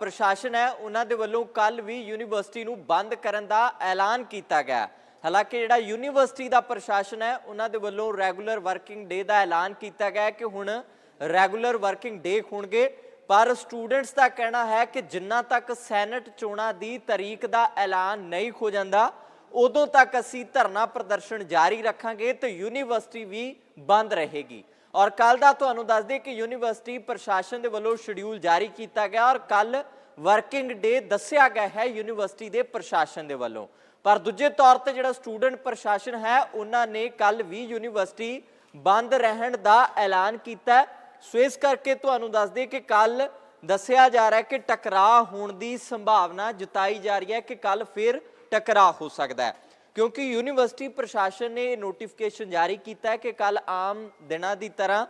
ਪ੍ਰਸ਼ਾਸਨ ਹੈ, ਉਹਨਾਂ ਦੇ ਵੱਲੋਂ ਕੱਲ ਵੀ ਯੂਨੀਵਰਸਿਟੀ ਨੂੰ ਬੰਦ ਕਰਨ ਦਾ ਐਲਾਨ ਕੀਤਾ ਗਿਆ ਹਾਲਾਂਕਿ ਜਿਹੜਾ ਯੂਨੀਵਰਸਿਟੀ ਦਾ ਪ੍ਰਸ਼ਾਸਨ ਹੈ, ਉਹਨਾਂ ਦੇ ਵੱਲੋਂ ਰੈਗੂਲਰ ਵਰਕਿੰਗ ਡੇ ਦਾ ਐਲਾਨ ਕੀਤਾ ਗਿਆ ਕਿ ਹੁਣ ਰੈਗੂਲਰ ਵਰਕਿੰਗ ਡੇ ਹੋਣਗੇ ਪਰ ਸਟੂਡੈਂਟਸ ਦਾ ਕਹਿਣਾ ਹੈ ਕਿ ਜਿੰਨਾ ਤੱਕ ਸੈਨੇਟ ਚੋਣਾਂ ਦੀ ਤਾਰੀਖ ਦਾ ਐਲਾਨ ਨਹੀਂ ਹੋ ਜਾਂਦਾ, ਉਦੋਂ ਤੱਕ ਅਸੀਂ ਧਰਨਾ ਪ੍ਰਦਰਸ਼ਨ ਜਾਰੀ ਰੱਖਾਂਗੇ ਤੇ ਯੂਨੀਵਰਸਿਟੀ ਵੀ ਬੰਦ ਰਹੇਗੀ। ਔਰ ਕੱਲ ਦਾ ਤੁਹਾਨੂੰ ਦੱਸ ਦਈਏ ਕਿ ਯੂਨੀਵਰਸਿਟੀ ਪ੍ਰਸ਼ਾਸਨ ਦੇ ਵੱਲੋਂ ਸ਼ਡਿਊਲ ਜਾਰੀ ਕੀਤਾ ਗਿਆ ਔਰ ਕੱਲ ਵਰਕਿੰਗ ਡੇ ਦੱਸਿਆ ਗਿਆ ਹੈ ਯੂਨੀਵਰਸਿਟੀ ਦੇ ਪ੍ਰਸ਼ਾਸਨ ਦੇ ਵੱਲੋਂ। ਪਰ ਦੂਜੇ ਤੌਰ ਤੇ ਜਿਹੜਾ ਸਟੂਡੈਂਟ ਪ੍ਰਸ਼ਾਸਨ ਹੈ, ਉਹਨਾਂ ਨੇ ਕੱਲ ਵੀ ਯੂਨੀਵਰਸਿਟੀ ਬੰਦ ਰਹਿਣ ਦਾ ਐਲਾਨ ਕੀਤਾ ਸੋ ਇਸ ਕਰਕੇ ਤੁਹਾਨੂੰ ਦੱਸ ਦਈਏ ਕਿ ਕੱਲ ਦੱਸਿਆ ਜਾ ਰਿਹਾ ਹੈ ਕਿ ਟਕਰਾਅ ਹੋਣ ਦੀ ਸੰਭਾਵਨਾ ਜਤਾਈ ਜਾ ਰਹੀ ਹੈ ਕਿ ਕੱਲ ਫਿਰ ਟਕਰਾਅ ਹੋ ਸਕਦਾ ਹੈ। ਕਿਉਂਕਿ ਯੂਨੀਵਰਸਿਟੀ ਪ੍ਰਸ਼ਾਸਨ ਨੇ ਨੋਟੀਫਿਕੇਸ਼ਨ ਜਾਰੀ ਕੀਤਾ ਹੈ ਕਿ ਕੱਲ ਆਮ ਦਿਨਾਂ ਦੀ ਤਰ੍ਹਾਂ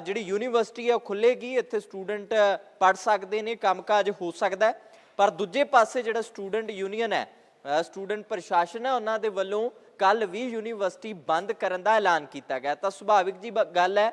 ਜਿਹੜੀ ਯੂਨੀਵਰਸਿਟੀ ਹੈ ਉਹ ਖੁੱਲੇਗੀ ਇੱਥੇ ਸਟੂਡੈਂਟ ਪੜ ਸਕਦੇ ਨੇ, ਕੰਮਕਾਜ ਹੋ ਸਕਦਾ ਪਰ ਦੂਜੇ ਪਾਸੇ ਜਿਹੜਾ ਸਟੂਡੈਂਟ ਯੂਨੀਅਨ ਹੈ ਸਟੂਡੈਂਟ ਪ੍ਰਸ਼ਾਸਨ ਹੈ, ਉਹਨਾਂ ਦੇ ਵੱਲੋਂ ਕੱਲ ਵੀ ਯੂਨੀਵਰਸਿਟੀ ਬੰਦ ਕਰਨ ਦਾ ਐਲਾਨ ਕੀਤਾ ਗਿਆ। ਤਾਂ ਸੁਭਾਵਿਕ ਜੀ ਬ- ਗੱਲ ਹੈ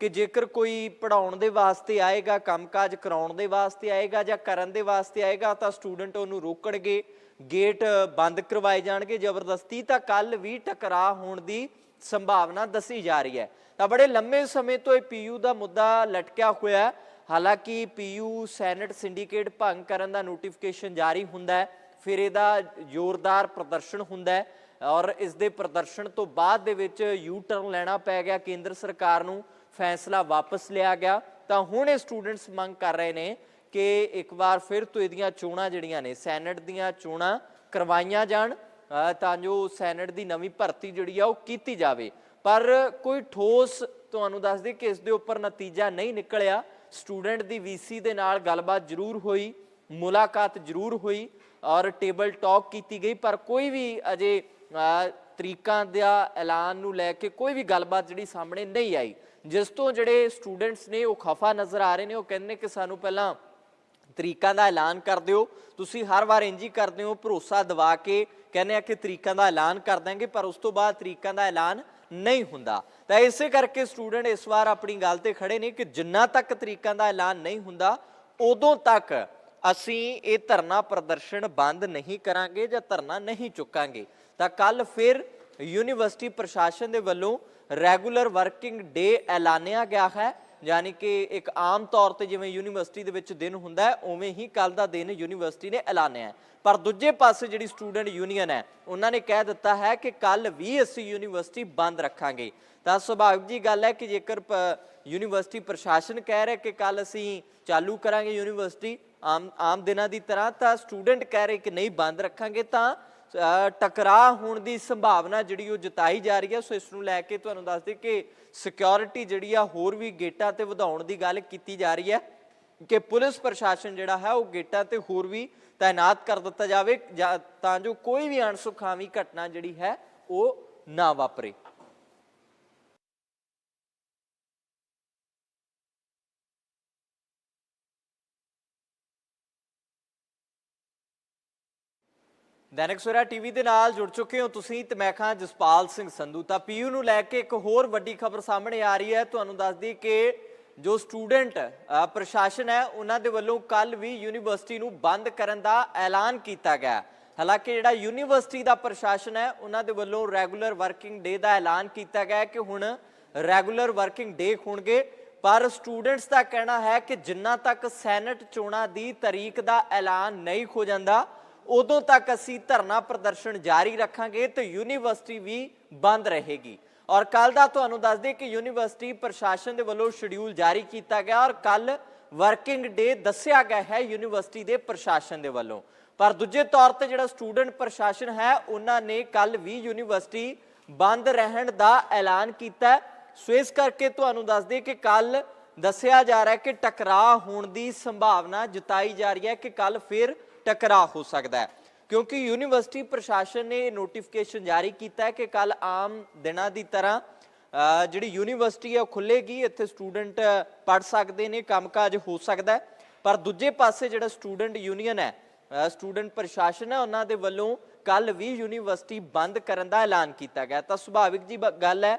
ਕਿ ਜੇਕਰ ਕੋਈ ਪੜਾਉਣ ਦੇ ਵਾਸਤੇ ਆਏਗਾ, ਕੰਮਕਾਜ ਕਰਾਉਣ ਦੇ ਵਾਸਤੇ ਆਏਗਾ ਜਾਂ ਕਰਨ ਦੇ ਵਾਸਤੇ ਆਏਗਾ, ਤਾਂ ਸਟੂਡੈਂਟ ਉਹਨੂੰ ਰੋਕਣਗੇ। ਗੇਟ ਬੰਦ ਕਰਵਾਏ ਜਾਣਗੇ, ਜ਼ਬਰਦਸਤੀ ਤਾਂ ਕੱਲ ਵੀ ਟਕਰਾਅ ਹੋਣ ਦੀ ਸੰਭਾਵਨਾ ਦੱਸੀ ਜਾ ਰਹੀ ਹੈ। ਤਾਂ ਬੜੇ ਲੰਮੇ ਸਮੇਂ ਤੋਂ ਇਹ ਪੀਯੂ ਦਾ ਮੁੱਦਾ ਲਟਕਿਆ ਹੋਇਆ ਹੈ। ਹਾਲਾਂਕਿ ਪੀਯੂ ਸੈਨੇਟ ਸਿੰਡੀਕੇਟ ਭੰਗ ਕਰਨ ਦਾ ਨੋਟੀਫਿਕੇਸ਼ਨ ਜਾਰੀ ਹੁੰਦਾ ਹੈ, ਫਿਰ ਇਹਦਾ ਜ਼ੋਰਦਾਰ ਪ੍ਰਦਰਸ਼ਨ ਹੁੰਦਾ ਹੈ ਔਰ ਇਸ ਦੇ ਪ੍ਰਦਰਸ਼ਨ ਤੋਂ ਬਾਅਦ ਦੇ ਵਿੱਚ ਯੂ ਟਰਨ ਲੈਣਾ ਪੈ ਗਿਆ, ਕੇਂਦਰ ਸਰਕਾਰ ਨੂੰ ਫੈਸਲਾ ਵਾਪਸ ਲਿਆ ਗਿਆ। ਤਾਂ ਹੁਣ ਇਹ ਸਟੂਡੈਂਟਸ ਮੰਗ ਕਰ ਰਹੇ ਨੇ ਕਿ ਇੱਕ ਵਾਰ ਫਿਰ ਤੋਂ ਇਹਦੀਆਂ ਚੋਣਾਂ ਜਿਹੜੀਆਂ ਨੇ, ਸੈਨੇਟ ਦੀਆਂ ਚੋਣਾਂ ਕਰਵਾਈਆਂ ਜਾਣ ਤਾਂ ਜੋ ਸੈਨੇਟ ਦੀ ਨਵੀਂ ਭਰਤੀ ਜਿਹੜੀ ਆ ਉਹ ਕੀਤੀ ਜਾਵੇ। ਪਰ ਕੋਈ ਠੋਸ ਤੁਹਾਨੂੰ ਦੱਸ ਦੇ ਕਿ ਇਸ ਦੇ ਉੱਪਰ ਨਤੀਜਾ ਨਹੀਂ ਨਿਕਲਿਆ। ਸਟੂਡੈਂਟ ਦੀ ਵੀਸੀ ਦੇ ਨਾਲ ਗੱਲਬਾਤ ਜ਼ਰੂਰ ਹੋਈ, ਮੁਲਾਕਾਤ ਜ਼ਰੂਰ ਹੋਈ ਔਰ ਟੇਬਲ ਟਾਕ ਕੀਤੀ ਗਈ, ਪਰ ਕੋਈ ਵੀ ਅਜੇ ਤਰੀਕਾਂ ਦਾ ਐਲਾਨ ਨੂੰ ਲੈ ਕੇ ਕੋਈ ਵੀ ਗੱਲਬਾਤ ਜਿਹੜੀ ਸਾਹਮਣੇ ਨਹੀਂ ਆਈ। ਜਿਸ ਤੋਂ ਜਿਹੜੇ ਸਟੂਡੈਂਟਸ ਨੇ ਉਹ ਖਫਾ ਨਜ਼ਰ ਆ ਰਹੇ ਨੇ, ਉਹ ਕਹਿੰਦੇ ਨੇ ਕਿ ਸਾਨੂੰ ਪਹਿਲਾਂ ਤਰੀਕਾਂ ਦਾ ਐਲਾਨ ਕਰ ਦਿਓ ਤੁਸੀਂ ਹਰ ਵਾਰ ਇੰਜ ਹੀ ਕਰਦੇ ਹੋ, ਭਰੋਸਾ ਦਿਵਾ ਕੇ ਕਹਿੰਦੇ ਆ ਕਿ ਤਰੀਕਾਂ ਦਾ ਐਲਾਨ ਕਰ ਦਾਂਗੇ ਪਰ ਉਸ ਤੋਂ ਬਾਅਦ ਤਰੀਕਾਂ ਦਾ ਐਲਾਨ ਨਹੀਂ ਹੁੰਦਾ। ਤਾਂ ਇਸੇ ਕਰਕੇ ਸਟੂਡੈਂਟ ਇਸ ਵਾਰ ਆਪਣੀ ਗੱਲ ਤੇ ਖੜੇ ਨੇ ਕਿ ਜਿੰਨਾ ਤੱਕ ਤਰੀਕਾਂ ਦਾ ਐਲਾਨ ਨਹੀਂ ਹੁੰਦਾ, ਉਦੋਂ ਤੱਕ ਅਸੀਂ ਇਹ ਧਰਨਾ ਪ੍ਰਦਰਸ਼ਨ ਬੰਦ ਨਹੀਂ ਕਰਾਂਗੇ ਜਾਂ ਧਰਨਾ ਨਹੀਂ ਚੁੱਕਾਂਗੇ। ਤਾਂ ਕੱਲ ਫਿਰ ਯੂਨੀਵਰਸਿਟੀ ਪ੍ਰਸ਼ਾਸਨ ਦੇ ਵੱਲੋਂ ਰੈਗੂਲਰ ਵਰਕਿੰਗ ਡੇ ਐਲਾਨਿਆ ਗਿਆ ਹੈ। ਯਾਨੀ ਕਿ ਇੱਕ ਆਮ ਤੌਰ ਤੇ ਜਿਵੇਂ ਯੂਨੀਵਰਸਿਟੀ ਦੇ ਵਿੱਚ ਦਿਨ ਹੁੰਦਾ ਹੈ, ਉਵੇਂ ਹੀ ਕੱਲ ਦਾ ਦਿਨ ਯੂਨੀਵਰਸਿਟੀ ਨੇ ਐਲਾਨਿਆ ਹੈ। ਪਰ ਦੂਜੇ ਪਾਸੇ ਜਿਹੜੀ ਸਟੂਡੈਂਟ ਯੂਨੀਅਨ ਹੈ, ਉਹਨਾਂ ਨੇ ਕਹਿ ਦਿੱਤਾ ਹੈ ਕਿ ਕੱਲ ਵੀ ਅਸੀਂ ਯੂਨੀਵਰਸਿਟੀ ਬੰਦ ਰੱਖਾਂਗੇ। ਤਾਂ ਸੁਭਾਵਿਕ ਜੀ ਗੱਲ ਹੈ ਕਿ ਜੇਕਰ ਪ- ਯੂਨੀਵਰਸਿਟੀ ਪ੍ਰਸ਼ਾਸਨ ਕਹਿ ਰਿਹਾ ਕਿ ਕੱਲ ਅਸੀਂ ਚਾਲੂ ਕਰਾਂਗੇ ਯੂਨੀਵਰਸਿਟੀ ਆਮ ਆਮ ਦਿਨਾਂ ਦੀ ਤਰ੍ਹਾਂ, ਤਾਂ ਸਟੂਡੈਂਟ ਕਹਿ ਰਹੇ ਕਿ ਨਹੀਂ, ਬੰਦ ਰੱਖਾਂਗੇ, ਤਾਂ ਟਕਰਾਅ ਹੋਣ ਦੀ ਸੰਭਾਵਨਾ ਜਿਹੜੀ ਉਹ ਜਤਾਈ ਜਾ ਰਹੀ ਹੈ, ਸੋ ਇਸ ਨੂੰ ਲੈ ਕੇ ਤੁਹਾਨੂੰ ਦੱਸ ਦੇ ਕਿ ਸਿਕਿਉਰਿਟੀ ਜਿਹੜੀ ਆ, ਹੋਰ ਵੀ ਗੇਟਾਂ ਤੇ ਵਧਾਉਣ ਦੀ ਗੱਲ ਕੀਤੀ ਜਾ ਰਹੀ ਹੈ ਕਿ ਪੁਲਿਸ ਪ੍ਰਸ਼ਾਸਨ ਜਿਹੜਾ ਹੈ, ਉਹ ਗੇਟਾਂ ਤੇ ਹੋਰ ਵੀ ਤਾਇਨਾਤ ਕਰ ਦਿੱਤਾ ਜਾਵੇ, ਜਾਂ- ਤਾਂ ਜੋ ਕੋਈ ਵੀ ਅਣਸੁਖਾਵੀ ਘਟਨਾ ਜਿਹੜੀ ਹੈ, ਉਹ ਨਾ ਵਾਪਰੇ। ਦੈਨਿਕ ਸਵੇਰਾ ਟੀਵੀ ਦੇ ਨਾਲ ਜੁੜ ਚੁੱਕੇ ਹੋ ਤੁਸੀਂ ਤੇ ਮੈਂ ਖਾਂ ਜਸਪਾਲ ਸਿੰਘ ਸੰਧੂ। ਤਾਂ ਪੀਯੂ ਨੂੰ ਲੈ ਕੇ ਇੱਕ ਹੋਰ ਵੱਡੀ ਖਬਰ ਸਾਹਮਣੇ ਆ ਰਹੀ ਹੈ। ਤੁਹਾਨੂੰ ਦੱਸ ਦਈਏ ਕਿ ਜੋ ਸਟੂਡੈਂਟ ਪ੍ਰਸ਼ਾਸਨ ਹੈ, ਉਹਨਾਂ ਦੇ ਵੱਲੋਂ ਕੱਲ ਵੀ ਯੂਨੀਵਰਸਿਟੀ ਨੂੰ ਬੰਦ ਕਰਨ ਦਾ ਐਲਾਨ ਕੀਤਾ ਗਿਆ ਹਾਲਾਂਕਿ ਜਿਹੜਾ ਯੂਨੀਵਰਸਿਟੀ ਦਾ ਪ੍ਰਸ਼ਾਸਨ ਹੈ, ਉਹਨਾਂ ਦੇ ਵੱਲੋਂ ਰੈਗੂਲਰ ਵਰਕਿੰਗ ਡੇ ਦਾ ਐਲਾਨ ਕੀਤਾ ਗਿਆ ਕਿ ਹੁਣ ਰੈਗੂਲਰ ਵਰਕਿੰਗ ਡੇ ਹੋਣਗੇ ਪਰ ਸਟੂਡੈਂਟਸ ਦਾ ਕਹਿਣਾ ਹੈ ਕਿ ਜਿੰਨਾ ਤੱਕ ਸੈਨੇਟ ਚੋਣਾਂ ਦੀ ਤਾਰੀਖ ਦਾ ਐਲਾਨ ਨਹੀਂ ਹੋ ਜਾਂਦਾ ਉਦੋਂ ਤੱਕ ਅਸੀਂ ਧਰਨਾ ਪ੍ਰਦਰਸ਼ਨ ਜਾਰੀ ਰੱਖਾਂਗੇ ਤੇ ਯੂਨੀਵਰਸਿਟੀ ਵੀ ਬੰਦ ਰਹੇਗੀ। ਔਰ ਕੱਲ ਦਾ ਤੁਹਾਨੂੰ ਦੱਸ ਦਈਏ ਕਿ ਯੂਨੀਵਰਸਿਟੀ ਪ੍ਰਸ਼ਾਸਨ ਦੇ ਵੱਲੋਂ ਸ਼ਡਿਊਲ ਜਾਰੀ ਕੀਤਾ ਗਿਆ ਔਰ ਕੱਲ ਵਰਕਿੰਗ ਡੇ ਦੱਸਿਆ ਗਿਆ ਹੈ ਯੂਨੀਵਰਸਿਟੀ ਦੇ ਪ੍ਰਸ਼ਾਸਨ ਦੇ ਵੱਲੋਂ। ਪਰ ਦੂਜੇ ਤੌਰ ਤੇ ਜਿਹੜਾ ਸਟੂਡੈਂਟ ਪ੍ਰਸ਼ਾਸਨ ਹੈ, ਉਹਨਾਂ ਨੇ ਕੱਲ ਵੀ ਯੂਨੀਵਰਸਿਟੀ ਬੰਦ ਰਹਿਣ ਦਾ ਐਲਾਨ ਕੀਤਾ ਸੋ ਇਸ ਕਰਕੇ ਤੁਹਾਨੂੰ ਦੱਸ ਦਈਏ ਕਿ ਕੱਲ ਦੱਸਿਆ ਜਾ ਰਿਹਾ ਹੈ ਕਿ ਟਕਰਾਅ ਹੋਣ ਦੀ ਸੰਭਾਵਨਾ ਜਤਾਈ ਜਾ ਰਹੀ ਹੈ ਕਿ ਕੱਲ ਫਿਰ ਟਕਰਾਅ ਹੋ ਸਕਦਾ ਹੈ। ਕਿਉਂਕਿ ਯੂਨੀਵਰਸਿਟੀ ਪ੍ਰਸ਼ਾਸਨ ਨੇ ਨੋਟੀਫਿਕੇਸ਼ਨ ਜਾਰੀ ਕੀਤਾ ਹੈ ਕਿ ਕੱਲ ਆਮ ਦਿਨਾਂ ਦੀ ਤਰ੍ਹਾਂ ਅ, ਜਿਹੜੀ ਯੂਨੀਵਰਸਿਟੀ ਹੈ ਉਹ ਖੁੱਲੇਗੀ ਇੱਥੇ ਸਟੂਡੈਂਟ ਪੜ ਸਕਦੇ ਨੇ ਕੰਮਕਾਜ ਹੋ ਸਕਦਾ ਹੈ। ਪਰ ਦੂਜੇ ਪਾਸੇ ਜਿਹੜਾ ਸਟੂਡੈਂਟ ਯੂਨੀਅਨ ਹੈ ਸਟੂਡੈਂਟ ਪ੍ਰਸ਼ਾਸਨ ਹੈ ਉਹਨਾਂ ਦੇ ਵੱਲੋਂ ਕੱਲ ਵੀ ਯੂਨੀਵਰਸਿਟੀ ਬੰਦ ਕਰਨ ਦਾ ਐਲਾਨ ਕੀਤਾ ਗਿਆ। ਤਾਂ ਸੁਭਾਵਿਕ ਜੀ ਬ- ਗੱਲ ਹੈ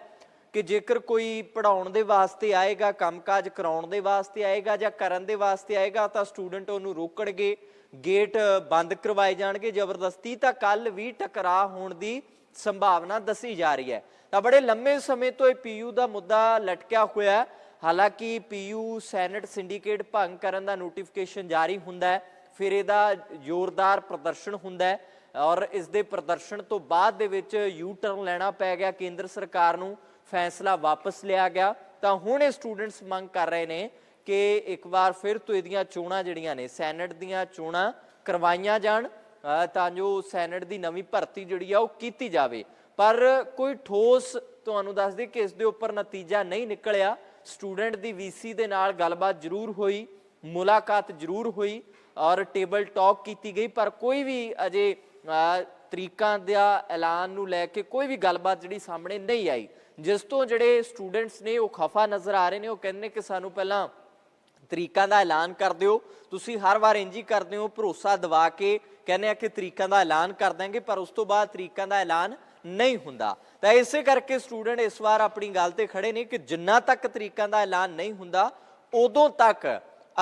ਕਿ ਜੇਕਰ ਕੋਈ ਪੜਾਉਣ ਦੇ ਵਾਸਤੇ ਆਏਗਾ ਕੰਮਕਾਜ ਕਰਾਉਣ ਦੇ ਵਾਸਤੇ ਆਏਗਾ ਜਾਂ ਕਰਨ ਦੇ ਵਾਸਤੇ ਆਏਗਾ ਤਾਂ ਸਟੂਡੈਂਟ ਉਹਨੂੰ ਰੋਕਣਗੇ। ਗੇਟ ਬੰਦ ਕਰਵਾਏ ਜਾਣਗੇ। ਜ਼ਬਰਦਸਤੀ ਤਾਂ ਕੱਲ ਵੀ ਟਕਰਾਅ ਹੋਣ ਦੀ ਸੰਭਾਵਨਾ ਦੱਸੀ ਜਾ ਰਹੀ ਹੈ। ਤਾਂ ਬੜੇ ਲੰਮੇ ਸਮੇਂ ਤੋਂ ਇਹ ਪੀਯੂ ਦਾ ਮੁੱਦਾ ਲਟਕਿਆ ਹੋਇਆ ਹੈ। ਹਾਲਾਂਕਿ ਪੀਯੂ ਸੈਨੇਟ ਸਿੰਡੀਕੇਟ ਭੰਗ ਕਰਨ ਦਾ ਨੋਟੀਫਿਕੇਸ਼ਨ ਜਾਰੀ ਹੁੰਦਾ ਹੈ। ਫਿਰ ਇਹਦਾ ਜ਼ੋਰਦਾਰ ਪ੍ਰਦਰਸ਼ਨ ਹੁੰਦਾ ਹੈ ਔਰ ਇਸ ਦੇ ਪ੍ਰਦਰਸ਼ਨ ਤੋਂ ਬਾਅਦ ਦੇ ਵਿੱਚ ਯੂ ਟਰਨ ਲੈਣਾ ਪੈ ਗਿਆ। ਕੇਂਦਰ ਸਰਕਾਰ ਨੂੰ ਫੈਸਲਾ ਵਾਪਸ ਲਿਆ ਗਿਆ। ਤਾਂ ਹੁਣ ਇਹ ਸਟੂਡੈਂਟਸ ਮੰਗ ਕਰ ਰਹੇ ਨੇ ਕਿ ਇੱਕ ਵਾਰ ਫਿਰ ਤੋਂ ਇਹਦੀਆਂ ਚੋਣਾਂ ਜਿਹੜੀਆਂ ਨੇ, ਸੈਨੇਟ ਦੀਆਂ ਚੋਣਾਂ ਕਰਵਾਈਆਂ ਜਾਣ ਤਾਂ ਜੋ ਸੈਨੇਟ ਦੀ ਨਵੀਂ ਭਰਤੀ ਜਿਹੜੀ ਆ ਉਹ ਕੀਤੀ ਜਾਵੇ। ਪਰ ਕੋਈ ਠੋਸ ਤੁਹਾਨੂੰ ਦੱਸ ਦੇ ਕਿ ਇਸ ਦੇ ਉੱਪਰ ਨਤੀਜਾ ਨਹੀਂ ਨਿਕਲਿਆ। ਸਟੂਡੈਂਟ ਦੀ ਵੀਸੀ ਦੇ ਨਾਲ ਗੱਲਬਾਤ ਜ਼ਰੂਰ ਹੋਈ, ਮੁਲਾਕਾਤ ਜ਼ਰੂਰ ਹੋਈ ਔਰ ਟੇਬਲ ਟਾਕ ਕੀਤੀ ਗਈ, ਪਰ ਕੋਈ ਵੀ ਅਜੇ ਤਰੀਕਾਂ ਦਾ ਐਲਾਨ ਨੂੰ ਲੈ ਕੇ ਕੋਈ ਵੀ ਗੱਲਬਾਤ ਜਿਹੜੀ ਸਾਹਮਣੇ ਨਹੀਂ ਆਈ। ਜਿਸ ਤੋਂ ਜਿਹੜੇ ਸਟੂਡੈਂਟਸ ਨੇ ਉਹ ਖਫਾ ਨਜ਼ਰ ਆ ਰਹੇ ਨੇ, ਉਹ ਕਹਿੰਦੇ ਨੇ ਕਿ ਸਾਨੂੰ ਪਹਿਲਾਂ ਤਰੀਕਾਂ ਦਾ ਐਲਾਨ ਕਰ ਦਿਓ। ਤੁਸੀਂ ਹਰ ਵਾਰ ਇੰਜ ਹੀ ਕਰਦੇ ਹੋ, ਭਰੋਸਾ ਦਿਵਾ ਕੇ ਕਹਿੰਦੇ ਆ ਕਿ ਤਰੀਕਾਂ ਦਾ ਐਲਾਨ ਕਰ ਦਾਂਗੇ ਪਰ ਉਸ ਤੋਂ ਬਾਅਦ ਤਰੀਕਾਂ ਦਾ ਐਲਾਨ ਨਹੀਂ ਹੁੰਦਾ। ਤਾਂ ਇਸੇ ਕਰਕੇ ਸਟੂਡੈਂਟ ਇਸ ਵਾਰ ਆਪਣੀ ਗੱਲ ਤੇ ਖੜੇ ਨੇ ਕਿ ਜਿੰਨਾ ਤੱਕ ਤਰੀਕਾਂ ਦਾ ਐਲਾਨ ਨਹੀਂ ਹੁੰਦਾ, ਉਦੋਂ ਤੱਕ